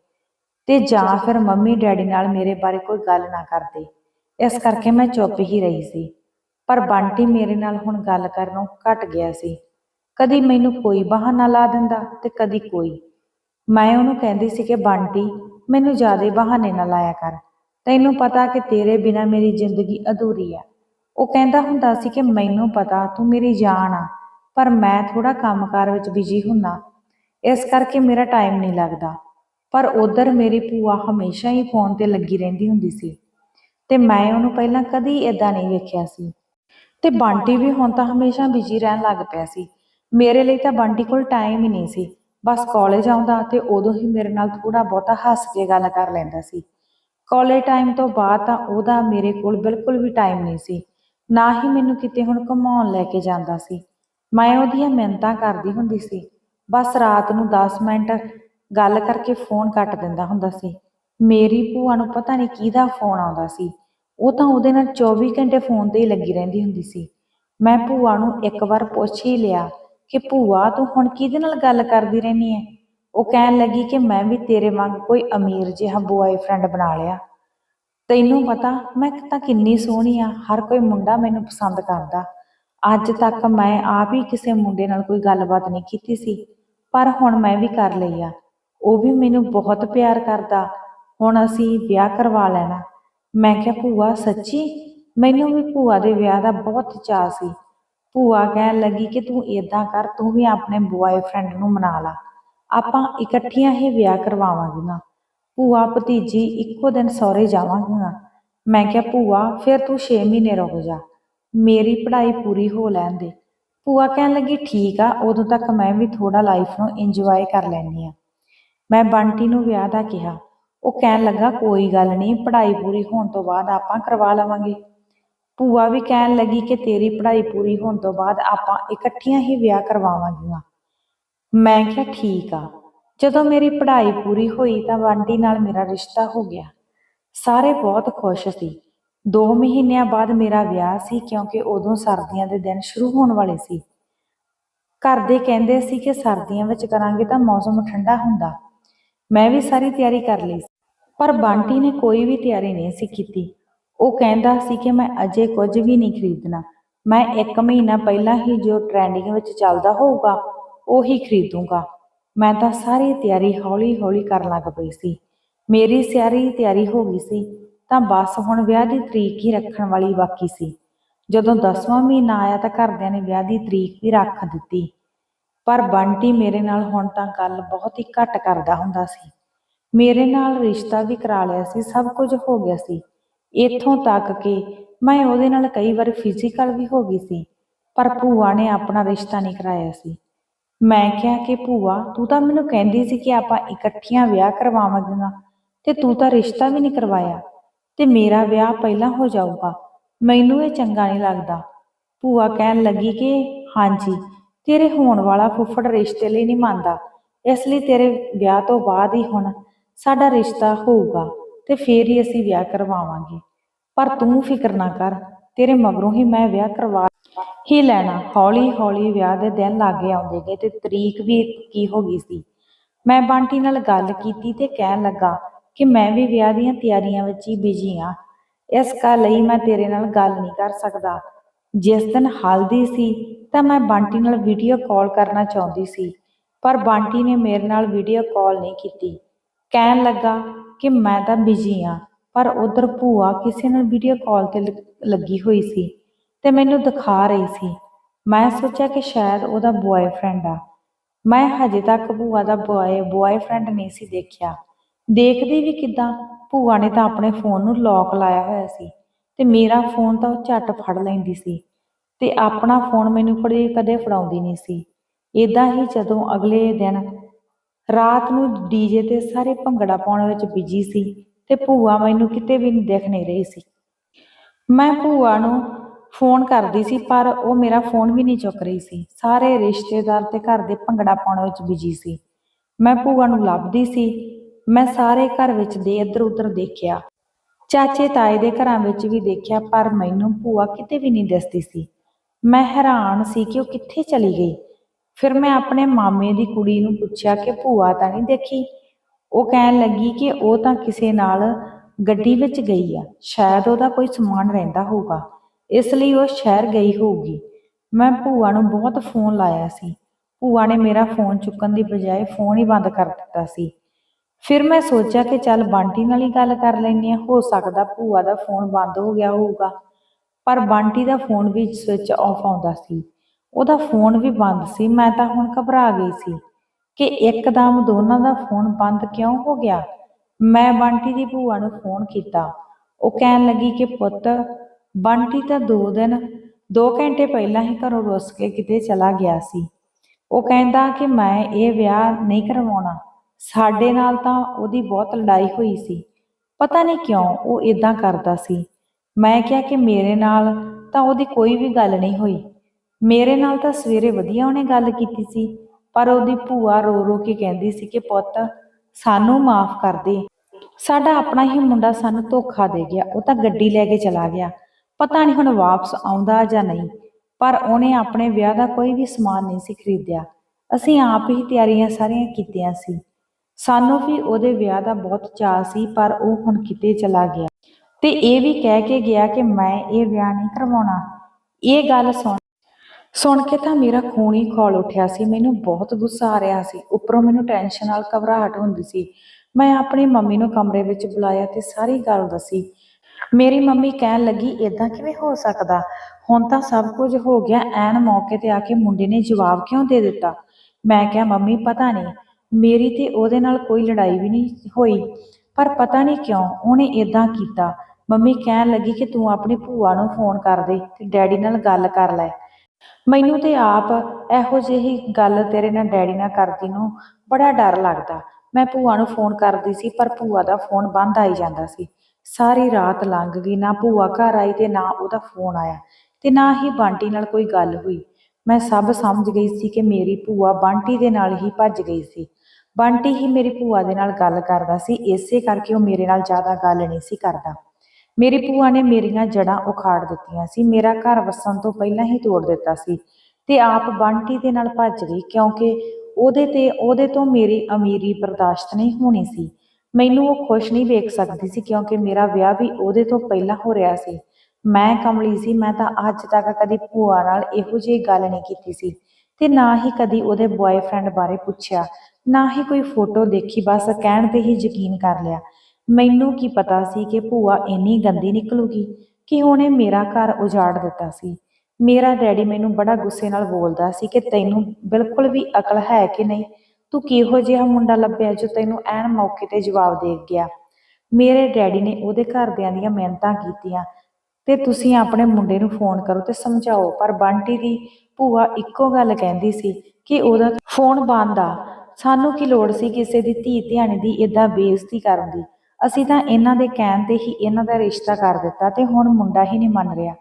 A: ਤੇ ਜਾਂ ਫਿਰ ਮੰਮੀ ਡੈਡੀ ਨਾਲ ਮੇਰੇ ਬਾਰੇ ਕੋਈ ਗੱਲ ਨਾ ਕਰਦੇ। ਇਸ ਕਰਕੇ ਮੈਂ ਚੁੱਪ ਹੀ ਰਹੀ ਸੀ। ਪਰ ਬੰਟੀ ਮੇਰੇ ਨਾਲ ਹੁਣ ਗੱਲ ਕਰਨੋਂ ਘਟ ਗਿਆ ਸੀ। ਕਦੀ ਮੈਨੂੰ ਕੋਈ ਬਹਾਨਾ ਲਾ ਦਿੰਦਾ ਤੇ ਕਦੀ ਕੋਈ। ਮੈਂ ਉਹਨੂੰ ਕਹਿੰਦੀ ਸੀ ਕਿ, ਬੰਟੀ, ਮੈਨੂੰ ਜ਼ਿਆਦਾ ਬਹਾਨੇ ਨਾ ਲਾਇਆ ਕਰ। ਤੈਨੂੰ ਪਤਾ ਕਿ ਤੇਰੇ ਬਿਨਾ ਮੇਰੀ ਜ਼ਿੰਦਗੀ ਅਧੂਰੀ ਹੈ ਉਹ ਕਹਿੰਦਾ ਹੁੰਦਾ ਸੀ ਕਿ ਮੈਨੂੰ ਪਤਾ ਤੂੰ ਮੇਰੀ ਜਾਨ ਆ, ਪਰ ਮੈਂ ਥੋੜਾ ਕੰਮਕਾਰ ਵਿੱਚ ਬਿਜ਼ੀ ਹੁੰਨਾ। ਇਸ ਕਰਕੇ ਮੇਰਾ ਟਾਈਮ ਨਹੀਂ ਲੱਗਦਾ। ਪਰ ਉਧਰ ਮੇਰੀ ਭੂਆ ਹਮੇਸ਼ਾ ਹੀ ਫੋਨ ਤੇ ਲੱਗੀ ਰਹਿੰਦੀ ਹੁੰਦੀ ਸੀ ਤੇ ਮੈਂ ਉਹਨੂੰ ਪਹਿਲਾਂ ਕਦੀ ਇਦਾਂ ਨਹੀਂ ਵੇਖਿਆ ਸੀ। ਤੇ ਬੰਟੀ ਵੀ ਹੁਣ ਤਾਂ ਹਮੇਸ਼ਾ ਬਿਜ਼ੀ ਰਹਿਣ ਲੱਗ ਪਿਆ ਸੀ। ਮੇਰੇ ਲਈ ਤਾਂ ਬੰਟੀ ਕੋਲ ਟਾਈਮ ਹੀ ਨਹੀਂ ਸੀ। ਬਸ ਕਾਲਜ ਆਉਂਦਾ ਤੇ ਉਦੋਂ ਹੀ ਮੇਰੇ ਨਾਲ ਥੋੜਾ ਬਹੁਤਾ ਹੱਸ ਕੇ ਗੱਲ ਕਰ ਲੈਂਦਾ ਸੀ। ਕਾਲਜ ਟਾਈਮ ਤੋਂ ਬਾਅਦ ਤਾਂ ਉਹਦਾ ਮੇਰੇ ਕੋਲ ਬਿਲਕੁਲ ਵੀ ਟਾਈਮ ਨਹੀਂ ਸੀ। ਨਾ ਹੀ ਮੈਨੂੰ ਕਿਤੇ ਹੁਣ ਘੁਮਾਉਣ ਲੈ ਕੇ ਜਾਂਦਾ ਸੀ। ਮੈਂ ਉਹਦੀਆਂ ਮਿਹਨਤਾਂ ਕਰਦੀ ਹੁੰਦੀ ਸੀ। ਬਸ ਰਾਤ ਨੂੰ 10 ਮਿੰਟ ਗੱਲ ਕਰਕੇ ਫੋਨ ਕੱਟ ਦਿੰਦਾ ਹੁੰਦਾ ਸੀ। ਮੇਰੀ ਭੂਆ ਨੂੰ ਪਤਾ ਨਹੀਂ ਕਿਹਦਾ ਫੋਨ ਆਉਂਦਾ ਸੀ। ਉਹ ਤਾਂ ਉਹਦੇ ਨਾਲ 24 ਘੰਟੇ ਫੋਨ ਤੇ ਹੀ ਲੱਗੀ ਰਹਿੰਦੀ ਹੁੰਦੀ ਸੀ। ਮੈਂ ਭੂਆ ਨੂੰ ਇੱਕ ਵਾਰ ਪੁੱਛ ਹੀ ਲਿਆ ਕਿ, ਭੂਆ, ਤੂੰ ਹੁਣ ਕਿਹਦੇ ਨਾਲ ਗੱਲ ਕਰਦੀ ਰਹਿਨੀ ਹੈ ਉਹ ਕਹਿਣ ਲੱਗੀ ਕਿ ਮੈਂ ਵੀ ਤੇਰੇ ਵਾਂਗ ਕੋਈ ਅਮੀਰ ਜਿਹਾ ਬੁਆਏਫ੍ਰੈਂਡ ਬਣਾ ਲਿਆ। ਤੈਨੂੰ ਪਤਾ ਮੈਂ ਤਾਂ ਕਿੰਨੀ ਸੋਹਣੀ ਆ, ਹਰ ਕੋਈ ਮੁੰਡਾ ਮੈਨੂੰ ਪਸੰਦ ਕਰਦਾ। ਅੱਜ ਤੱਕ ਮੈਂ ਆਪ ਹੀ ਕਿਸੇ ਮੁੰਡੇ ਨਾਲ ਕੋਈ ਗੱਲਬਾਤ ਨਹੀਂ ਕੀਤੀ ਸੀ, ਪਰ ਹੁਣ ਮੈਂ ਵੀ ਕਰ ਲਈ ਆ। ਉਹ ਵੀ ਮੈਨੂੰ ਬਹੁਤ ਪਿਆਰ ਕਰਦਾ। ਹੁਣ ਅਸੀਂ ਵਿਆਹ ਕਰਵਾ ਲੈਣਾ। ਮੈਂ ਕਿਹਾ, ਭੂਆ, ਸੱਚੀ? ਮੈਨੂੰ ਵੀ ਭੂਆ ਦੇ ਵਿਆਹ ਦਾ ਬਹੁਤ ਚਾਅ ਸੀ। ਭੂਆ ਕਹਿਣ ਲੱਗੀ ਕਿ ਤੂੰ ਏਦਾਂ ਕਰ, ਤੂੰ ਵੀ ਆਪਣੇ ਬੁਆਏਫ੍ਰੈਂਡ ਨੂੰ ਮਨਾ ਲਾ। ਆਪਾਂ ਇਕੱਠੀਆਂ ਹੀ ਵਿਆਹ ਕਰਵਾਵਾਂਗੀਆਂ। ਭੂਆ ਭਤੀਜੀ ਇੱਕੋ ਦਿਨ ਸਹੁਰੇ ਜਾਵਾਂਗੀਆਂ ਮੈਂ ਕਿਹਾ, ਭੂਆ, ਫਿਰ ਤੂੰ 6 ਮਹੀਨੇ ਰੁਕ ਜਾ। ਮੇਰੀ ਪੜ੍ਹਾਈ ਪੂਰੀ ਹੋ ਲੈਣ ਦੇ। ਭੂਆ ਕਹਿਣ ਲੱਗੀ, ਠੀਕ ਆ, ਉਦੋਂ ਤੱਕ ਮੈਂ ਵੀ ਥੋੜਾ ਲਾਈਫ ਨੂੰ ਇੰਜੋਏ ਕਰ ਲੈਣੀ ਆ ਮੈਂ ਬੰਟੀ ਨੂੰ ਵਿਆਹ ਦਾ ਕਿਹਾ। ਉਹ ਕਹਿਣ ਲੱਗਾ, ਕੋਈ ਗੱਲ ਨਹੀਂ, ਪੜ੍ਹਾਈ ਪੂਰੀ ਹੋਣ ਤੋਂ ਬਾਅਦ ਆਪਾਂ ਕਰਵਾ ਲਵਾਂਗੇ। ਭੂਆ ਵੀ ਕਹਿਣ ਲੱਗੀ ਕਿ ਤੇਰੀ ਪੜ੍ਹਾਈ ਪੂਰੀ ਹੋਣ ਤੋਂ ਬਾਅਦ ਆਪਾਂ ਇਕੱਠੀਆਂ ਹੀ ਵਿਆਹ ਕਰਵਾਵਾਂਗੀਆਂ। ਮੈਂ ਕਿਹਾ, ਠੀਕ ਆ ਜਦੋਂ ਮੇਰੀ ਪੜ੍ਹਾਈ ਪੂਰੀ ਹੋਈ ਤਾਂ ਬੰਟੀ ਨਾਲ ਮੇਰਾ ਰਿਸ਼ਤਾ ਹੋ ਗਿਆ। ਸਾਰੇ ਬਹੁਤ ਖੁਸ਼ ਸੀ। 2 ਮਹੀਨਿਆਂ ਬਾਅਦ ਮੇਰਾ ਵਿਆਹ ਸੀ ਕਿਉਂਕਿ ਉਦੋਂ ਸਰਦੀਆਂ ਦੇ ਦਿਨ ਸ਼ੁਰੂ ਹੋਣ ਵਾਲੇ ਸੀ। ਘਰ ਦੇ ਕਹਿੰਦੇ ਸੀ ਕਿ ਸਰਦੀਆਂ ਵਿੱਚ ਕਰਾਂਗੇ ਤਾਂ ਮੌਸਮ ਠੰਡਾ ਹੁੰਦਾ। ਮੈਂ ਵੀ ਸਾਰੀ ਤਿਆਰੀ ਕਰ ਲਈ ਪਰ ਬੰਟੀ ਨੇ ਕੋਈ ਵੀ ਤਿਆਰੀ ਨਹੀਂ ਸੀ ਕੀਤੀ। ਉਹ ਕਹਿੰਦਾ ਸੀ ਕਿ ਮੈਂ ਅਜੇ ਕੁਝ ਵੀ ਨਹੀਂ ਖਰੀਦਣਾ। ਮੈਂ 1 ਮਹੀਨਾ ਪਹਿਲਾਂ ਹੀ ਜੋ ਟ੍ਰੈਂਡਿੰਗ ਵਿੱਚ ਚੱਲਦਾ ਹੋਊਗਾ, ਉਹੀ ਖਰੀਦੂੰਗਾ। ਮੈਂ ਤਾਂ ਸਾਰੀ ਤਿਆਰੀ ਹੌਲੀ-ਹੌਲੀ ਕਰਨ ਲੱਗ ਪਈ ਸੀ। ਮੇਰੀ ਸਾਰੀ ਤਿਆਰੀ ਹੋ ਗਈ ਸੀ, ਤਾਂ ਬਸ ਹੁਣ ਵਿਆਹ ਦੀ ਤਰੀਕ ਹੀ ਰੱਖਣ ਵਾਲੀ ਬਾਕੀ ਸੀ। ਜਦੋਂ 10ਵਾਂ ਮਹੀਨਾ ਆਇਆ ਤਾਂ ਘਰਦਿਆਂ ਨੇ ਵਿਆਹ ਦੀ ਤਰੀਕ ਵੀ ਰੱਖ ਦਿੱਤੀ। ਪਰ ਬੰਟੀ ਮੇਰੇ ਨਾਲ ਹੁਣ ਤਾਂ ਗੱਲ ਬਹੁਤ ਹੀ ਘੱਟ ਕਰਦਾ ਹੁੰਦਾ ਸੀ। ਮੇਰੇ ਨਾਲ ਰਿਸ਼ਤਾ ਵੀ ਕਰਾ ਲਿਆ ਸੀ, ਸਭ ਕੁਝ ਹੋ ਗਿਆ ਸੀ। ਇੱਥੋਂ ਤੱਕ ਕਿ ਮੈਂ ਉਹਦੇ ਨਾਲ ਕਈ ਵਾਰ ਫਿਜ਼ੀਕਲ ਵੀ ਹੋ ਗਈ ਸੀ, ਪਰ ਭੂਆ ਨੇ ਆਪਣਾ ਰਿਸ਼ਤਾ ਨਹੀਂ ਕਰਾਇਆ ਸੀ। ਮੈਂ ਕਿਹਾ ਕਿ ਭੂਆ, ਤੂੰ ਤਾਂ ਮੈਨੂੰ ਕਹਿੰਦੀ ਸੀ ਕਿ ਆਪਾਂ ਇਕੱਠੀਆਂ ਵਿਆਹ ਕਰਵਾਵਾਂਗੀਆਂ ਤੇ ਤੂੰ ਤਾਂ ਰਿਸ਼ਤਾ ਵੀ ਨਹੀਂ ਕਰਵਾਇਆ ਤੇ ਮੇਰਾ ਵਿਆਹ ਪਹਿਲਾਂ ਹੋ ਜਾਊਗਾ। ਮੈਨੂੰ ਇਹ ਚੰਗਾ ਨਹੀਂ ਲੱਗਦਾ। ਭੂਆ ਕਹਿਣ ਲੱਗੀ ਕਿ ਹਾਂਜੀ, ਤੇਰੇ ਹੋਣ ਵਾਲਾ ਫੁੱਫੜ ਰਿਸ਼ਤੇ ਲਈ ਨਹੀਂ ਮੰਨਦਾ। ਇਸ ਲਈ ਤੇਰੇ ਵਿਆਹ ਤੋਂ ਬਾਅਦ ਹੀ ਹੁਣ ਸਾਡਾ ਰਿਸ਼ਤਾ ਹੋਊਗਾ ਤੇ ਫੇਰ ਹੀ ਅਸੀਂ ਵਿਆਹ ਕਰਵਾਵਾਂਗੇ। ਪਰ ਤੂੰ ਫਿਕਰ ਨਾ ਕਰ, ਤੇਰੇ ਮਗਰੋਂ ਹੀ ਮੈਂ ਵਿਆਹ ਕਰਵਾ ਹੀ ਲੈਣਾ। ਹੌਲੀ ਹੌਲੀ ਵਿਆਹ ਦੇ ਦਿਨ ਲਾਗੇ ਆਉਂਦੇ ਗਏ ਤੇ ਤਰੀਕ ਵੀ ਕੀ ਹੋ ਗਈ ਸੀ। ਮੈਂ ਬੰਟੀ ਨਾਲ ਗੱਲ ਕੀਤੀ ਤੇ ਕਹਿਣ ਲੱਗਾ ਕਿ ਮੈਂ ਵੀ ਵਿਆਹ ਦੀਆਂ ਤਿਆਰੀਆਂ ਵਿੱਚ ਹੀ ਬਿਜ਼ੀ ਹਾਂ। ਇਸ ਗੱਲ ਲਈ ਮੈਂ ਤੇਰੇ ਨਾਲ ਗੱਲ ਨਹੀਂ ਕਰ ਸਕਦਾ। ਜਿਸ ਦਿਨ ਹਲਦੀ ਸੀ ਤਾਂ ਮੈਂ ਬੰਟੀ ਨਾਲ ਵੀਡੀਓ ਕਾਲ ਕਰਨਾ ਚਾਹੁੰਦੀ ਸੀ, ਪਰ ਬੰਟੀ ਨੇ ਮੇਰੇ ਨਾਲ ਵੀਡੀਓ ਕਾਲ ਨਹੀਂ ਕੀਤੀ। ਕਹਿਣ ਲੱਗਾ ਕਿ ਮੈਂ ਤਾਂ ਬਿਜ਼ੀ ਹਾਂ, ਪਰ ਉਧਰ ਭੂਆ ਕਿਸੇ ਨਾਲ ਵੀਡੀਓ ਕਾਲ ਤੇ ਲੱਗੀ ਹੋਈ ਸੀ। ਤੇ ਮੈਨੂੰ ਦਿਖਾ ਰਹੀ ਸੀ। ਮੈਂ ਸੋਚਿਆ ਕਿ ਸ਼ਾਇਦ ਉਹਦਾ ਬੁਆਏਫ੍ਰੈਂਡ ਆ। ਮੈਂ ਹਜੇ ਤੱਕ ਭੂਆ ਦਾ ਬੁਆਏ ਬੁਆਏਫ੍ਰੈਂਡ ਨਹੀਂ ਸੀ ਦੇਖਿਆ। ਦੇਖਦੀ ਵੀ ਕਿਦਾਂ? ਭੂਆ ਨੇ ਤਾਂ ਆਪਣੇ ਫੋਨ ਨੂੰ ਲੌਕ ਲਾਇਆ ਹੋਇਆ ਸੀ ਤੇ ਮੇਰਾ ਫੋਨ ਤਾਂ ਉਹ ਝੱਟ ਫੜ ਲੈਂਦੀ ਸੀ ਤੇ ਆਪਣਾ ਫੋਨ ਮੈਨੂੰ ਕਦੇ ਕਦੇ ਫੜਾਉਂਦੀ ਨਹੀਂ ਸੀ। ਇਦਾਂ ਹੀ ਜਦੋਂ ਅਗਲੇ ਦਿਨ ਰਾਤ ਨੂੰ ਡੀਜੇ ਤੇ ਸਾਰੇ ਭੰਗੜਾ ਪਾਉਣ ਵਿੱਚ ਬਿਜ਼ੀ ਸੀ ਤੇ ਭੂਆ ਮੈਨੂੰ ਕਿਤੇ ਵੀ ਨਹੀਂ ਦਿਖ ਨਹੀਂ ਰਹੀ ਸੀ। ਮੈਂ ਭੂਆ ਨੂੰ ਫੋਨ ਕਰਦੀ ਸੀ ਪਰ ਉਹ ਮੇਰਾ ਫੋਨ ਵੀ ਨਹੀਂ ਚੁੱਕ ਰਹੀ ਸੀ। ਸਾਰੇ ਰਿਸ਼ਤੇਦਾਰ ਤੇ ਘਰ ਦੇ ਭੰਗੜਾ ਪਾਉਣ ਵਿੱਚ ਬਿਜ਼ੀ ਸੀ। ਮੈਂ ਭੂਆ ਨੂੰ ਲੱਭਦੀ ਸੀ। ਮੈਂ ਸਾਰੇ ਘਰ ਵਿੱਚ ਦੇ ਇੱਧਰ ਉੱਧਰ ਦੇਖਿਆ। ਚਾਚੇ ਤਾਏ ਦੇ ਘਰਾਂ ਵਿੱਚ ਵੀ ਦੇਖਿਆ ਪਰ ਮੈਨੂੰ ਭੂਆ ਕਿਤੇ ਵੀ ਨਹੀਂ ਦਿਸਦੀ ਸੀ। ਮੈਂ ਹੈਰਾਨ ਸੀ ਕਿ ਉਹ ਕਿੱਥੇ ਚਲੀ ਗਈ। ਫਿਰ ਮੈਂ ਆਪਣੇ ਮਾਮੇ ਦੀ ਕੁੜੀ ਨੂੰ ਪੁੱਛਿਆ ਕਿ ਭੂਆ ਤਾਂ ਨਹੀਂ ਦੇਖੀ? ਉਹ ਕਹਿਣ ਲੱਗੀ ਕਿ ਉਹ ਤਾਂ ਕਿਸੇ ਨਾਲ ਗੱਡੀ ਵਿੱਚ ਗਈ ਆ। ਸ਼ਾਇਦ ਉਹਦਾ ਕੋਈ ਸਮਾਨ ਰਹਿੰਦਾ ਹੋਊਗਾ। ਇਸ ਲਈ ਉਹ ਸ਼ਹਿਰ ਗਈ ਹੋਊਗੀ। ਮੈਂ ਭੂਆ ਨੂੰ ਬਹੁਤ ਫੋਨ ਲਾਇਆ ਸੀ। ਭੂਆ ਨੇ ਮੇਰਾ ਫੋਨ ਚੁੱਕਣ ਦੀ ਬਜਾਏ ਫੋਨ ਹੀ ਬੰਦ ਕਰ ਦਿੱਤਾ ਸੀ। ਫਿਰ ਮੈਂ ਸੋਚਿਆ ਕਿ ਚੱਲ ਬੰਟੀ ਨਾਲ ਹੀ ਗੱਲ ਕਰ ਲੈਂਦੀ ਹਾਂ। ਹੋ ਸਕਦਾ ਭੂਆ ਦਾ ਫੋਨ ਬੰਦ ਹੋ ਗਿਆ ਹੋਊਗਾ। ਪਰ ਬਾਂਟੀ ਦਾ ਫੋਨ ਵੀ ਸਵਿਚ ਆਫ ਆਉਂਦਾ ਸੀ। ਉਹਦਾ ਫੋਨ ਵੀ ਬੰਦ ਸੀ। ਮੈਂ ਤਾਂ ਹੁਣ ਘਬਰਾ ਗਈ ਸੀ ਕਿ ਇੱਕਦਮ ਦੋਨਾਂ ਦਾ ਫੋਨ ਬੰਦ ਕਿਉਂ ਹੋ ਗਿਆ। ਮੈਂ ਬਾਂਟੀ ਦੀ ਭੂਆ ਨੂੰ ਫੋਨ ਕੀਤਾ। ਉਹ ਕਹਿਣ ਲੱਗੀ ਕਿ ਪੁੱਤ ਬੰਟੀ ਤਾਂ ਦੋ ਦਿਨ 2 ਘੰਟੇ ਪਹਿਲਾਂ ਹੀ ਘਰੋਂ ਰੁੱਸ ਕੇ ਕਿਤੇ ਚਲਾ ਗਿਆ ਸੀ। ਉਹ ਕਹਿੰਦਾ ਕਿ ਮੈਂ ਇਹ ਵਿਆਹ ਨਹੀਂ ਕਰਵਾਉਣਾ। ਸਾਡੇ ਨਾਲ ਤਾਂ ਉਹਦੀ ਬਹੁਤ ਲੜਾਈ ਹੋਈ ਸੀ। ਪਤਾ ਨਹੀਂ ਕਿਉਂ ਉਹ ਇਦਾਂ ਕਰਦਾ ਸੀ। ਮੈਂ ਕਿਹਾ ਕਿ ਮੇਰੇ ਨਾਲ ਤਾਂ ਉਹਦੀ ਕੋਈ ਵੀ ਗੱਲ ਨਹੀਂ ਹੋਈ। ਮੇਰੇ ਨਾਲ ਤਾਂ ਸਵੇਰੇ ਵਧੀਆ ਉਹਨੇ ਗੱਲ ਕੀਤੀ ਸੀ, ਪਰ ਉਹਦੀ ਭੂਆ ਰੋ ਰੋ ਕੇ ਕਹਿੰਦੀ ਸੀ ਕਿ ਪੁੱਤ, ਸਾਨੂੰ ਮਾਫ ਕਰ ਦੇ। ਸਾਡਾ ਆਪਣਾ ਹੀ ਮੁੰਡਾ ਸਾਨੂੰ ਧੋਖਾ ਦੇ ਗਿਆ। ਉਹ ਤਾਂ ਗੱਡੀ ਲੈ ਕੇ ਚਲਾ ਗਿਆ। ਪਤਾ ਨਹੀਂ ਹੁਣ ਵਾਪਸ ਆਉਂਦਾ ਜਾਂ ਨਹੀਂ, ਪਰ ਉਹਨੇ ਆਪਣੇ ਵਿਆਹ ਦਾ ਕੋਈ ਵੀ ਸਮਾਨ ਨਹੀਂ ਸੀ ਖਰੀਦਿਆ। ਅਸੀਂ ਆਪ ਹੀ ਤਿਆਰੀਆਂ ਸਾਰੀਆਂ ਕੀਤੀਆਂ ਸੀ। ਸਾਨੂੰ ਵੀ ਉਹਦੇ ਵਿਆਹ ਦਾ ਬਹੁਤ ਚਾਅ ਸੀ, ਪਰ ਉਹ ਹੁਣ ਕਿਤੇ ਚਲਾ ਗਿਆ। ਤੇ ਇਹ ਵੀ ਕਹਿ ਕੇ ਗਿਆ ਕਿ ਮੈਂ ਇਹ ਵਿਆਹ ਨਹੀਂ ਕਰਵਾਉਣਾ। ਇਹ ਗੱਲ ਸੁਣ ਸੁਣ ਕੇ ਤਾਂ ਮੇਰਾ ਖੂਨ ਹੀ ਖੋਲ ਉੱਠਿਆ ਸੀ। ਮੈਨੂੰ ਬਹੁਤ ਗੁੱਸਾ ਆ ਰਿਹਾ ਸੀ। ਉੱਪਰੋਂ ਮੈਨੂੰ ਟੈਨਸ਼ਨ ਨਾਲ ਘਬਰਾਹਟ ਹੁੰਦੀ ਸੀ। ਮੈਂ ਆਪਣੀ ਮੰਮੀ ਨੂੰ ਕਮਰੇ ਵਿੱਚ ਬੁਲਾਇਆ ਤੇ ਸਾਰੀ ਗੱਲ ਦੱਸੀ। ਮੇਰੀ ਮੰਮੀ ਕਹਿਣ ਲੱਗੀ ਇਦਾਂ ਕਿਵੇਂ ਹੋ ਸਕਦਾ? ਹੁਣ ਤਾਂ ਸਭ ਕੁਝ ਹੋ ਗਿਆ, ਐਨ ਮੌਕੇ ਤੇ ਆ ਕੇ ਮੁੰਡੇ ਨੇ ਜਵਾਬ ਕਿਉਂ ਦੇ ਦਿੱਤਾ? ਮੈਂ ਕਿਹਾ, ਮੰਮੀ, ਪਤਾ ਨਹੀਂ, ਮੇਰੀ ਤੇ ਉਹਦੇ ਨਾਲ ਕੋਈ ਲੜਾਈ ਵੀ ਨਹੀਂ ਹੋਈ, ਪਰ ਪਤਾ ਨਹੀਂ ਕਿਉਂ ਉਹਨੇ ਇਦਾਂ ਕੀਤਾ। ਮੰਮੀ ਕਹਿਣ ਲੱਗੀ ਕਿ ਤੂੰ ਆਪਣੀ ਭੂਆ ਨੂੰ ਫੋਨ ਕਰ ਦੇ ਤੇ ਡੈਡੀ ਨਾਲ ਗੱਲ ਕਰ ਲੈ। ਮੈਨੂੰ ਤੇ ਆਪ ਇਹੋ ਜਿਹੀ ਗੱਲ ਤੇਰੇ ਨਾਲ ਡੈਡੀ ਨਾਲ ਕਰਦੀ ਨੂੰ ਬੜਾ ਡਰ ਲੱਗਦਾ। ਮੈਂ ਭੂਆ ਨੂੰ ਫੋਨ ਕਰਦੀ ਸੀ, ਪਰ ਭੂਆ ਦਾ ਫੋਨ ਬੰਦ ਆਈ ਜਾਂਦਾ ਸੀ। ਸਾਰੀ ਰਾਤ ਲੰਘ ਗਈ, ਨਾ ਭੂਆ ਘਰ ਆਈ ਤੇ ਨਾ ਉਹਦਾ ਫੋਨ ਆਇਆ ਤੇ ਨਾ ਹੀ ਬਾਂਟੀ ਨਾਲ ਕੋਈ ਗੱਲ ਹੋਈ। ਮੈਂ ਸਭ ਸਮਝ ਗਈ ਸੀ ਕਿ ਮੇਰੀ ਭੂਆ ਬਾਂਟੀ ਦੇ ਨਾਲ ਹੀ ਭੱਜ ਗਈ ਸੀ। ਬੰਟੀ ਹੀ ਮੇਰੀ ਭੂਆ ਦੇ ਨਾਲ ਗੱਲ ਕਰਦਾ ਸੀ, ਇਸੇ ਕਰਕੇ ਉਹ ਮੇਰੇ ਨਾਲ ਜ਼ਿਆਦਾ ਗੱਲ ਨਹੀਂ ਸੀ ਕਰਦਾ। ਮੇਰੀ ਭੂਆ ਨੇ ਮੇਰੀਆਂ ਜੜਾਂ ਉਖਾੜ ਦਿੱਤੀਆਂ ਸੀ, ਮੇਰਾ ਘਰ ਵਸਣ ਤੋਂ ਪਹਿਲਾਂ ਹੀ ਤੋੜ ਦਿੱਤਾ ਸੀ ਤੇ ਆਪ ਬਾਂਟੀ ਦੇ ਨਾਲ ਭੱਜ ਗਈ ਕਿਉਂਕਿ ਉਹਦੇ ਤੇ, ਉਹਦੇ ਤੋਂ ਮੇਰੀ ਅਮੀਰੀ ਬਰਦਾਸ਼ਤ ਨਹੀਂ ਹੋਣੀ ਸੀ। ਮੈਨੂੰ ਉਹ ਖੁਸ਼ ਨਹੀਂ ਵੇਖ ਸਕਦੀ ਸੀ ਕਿਉਂਕਿ ਮੇਰਾ ਵਿਆਹ ਵੀ ਉਹਦੇ ਤੋਂ ਪਹਿਲਾਂ ਹੋ ਰਿਹਾ ਸੀ। ਮੈਂ ਕਮਲੀ ਸੀ, ਮੈਂ ਤਾਂ ਅੱਜ ਤੱਕ ਕਦੀ ਭੂਆ ਨਾਲ ਇਹੋ ਜਿਹੀ ਗੱਲ ਨਹੀਂ ਕੀਤੀ ਸੀ ਤੇ ਨਾ ਹੀ ਕਦੀ ਉਹਦੇ ਬੁਆਏਫ੍ਰੈਂਡ ਬਾਰੇ ਪੁੱਛਿਆ, ਨਾ ਹੀ ਕੋਈ ਫੋਟੋ ਦੇਖੀ, ਬਸ ਕਹਿਣ ਤੇ ਹੀ ਯਕੀਨ ਕਰ ਲਿਆ। ਮੈਨੂੰ ਕੀ ਪਤਾ ਸੀ ਕਿ ਭੂਆ ਇੰਨੀ ਗੰਦੀ ਨਿਕਲੂਗੀ ਕਿ ਉਹਨੇ ਮੇਰਾ ਘਰ ਉਜਾੜ ਦਿੱਤਾ ਸੀ। ਮੇਰਾ ਡੈਡੀ ਮੈਨੂੰ ਬੜਾ ਗੁੱਸੇ ਨਾਲ ਬੋਲਦਾ ਸੀ ਕਿ ਤੈਨੂੰ ਬਿਲਕੁਲ ਵੀ ਅਕਲ ਹੈ ਕਿ ਨਹੀਂ ਤੂੰ ਕਿਹੋ ਜਿਹਾ ਮੁੰਡਾ ਲੱਭਿਆ ਜੋ ਤੈਨੂੰ ਐਨ ਮੌਕੇ ਤੇ ਜਵਾਬ ਦੇ ਗਿਆ? ਮੇਰੇ ਡੈਡੀ ਨੇ ਉਹਦੇ ਘਰਦਿਆਂ ਦੀਆਂ ਮਿਹਨਤਾਂ ਕੀਤੀਆਂ ਤੇ ਤੁਸੀਂ ਆਪਣੇ ਮੁੰਡੇ ਨੂੰ ਫੋਨ ਕਰੋ ਤੇ ਸਮਝਾਓ। ਪਰ ਬੰਟੀ ਦੀ ਭੂਆ ਇੱਕੋ ਗੱਲ ਕਹਿੰਦੀ ਸੀ ਕਿ ਉਹਦਾ ਫੋਨ ਬੰਦ ਆ। ਸਾਨੂੰ ਕੀ ਲੋੜ ਸੀ ਕਿਸੇ ਦੀ ਧੀ ਧਿਆਣੀ ਦੀ ਇਦਾਂ ਬੇਇੱਜ਼ਤੀ ਕਰਨ ਦੀ? ਅਸੀਂ ਤਾਂ ਇਹਨਾਂ ਦੇ ਕਹਿਣ ਤੇ ਹੀ ਇਹਨਾਂ ਦਾ ਰਿਸ਼ਤਾ ਕਰ ਦਿੱਤਾ ਤੇ ਹੁਣ ਮੁੰਡਾ ਹੀ ਨਹੀਂ ਮੰਨ ਰਿਹਾ।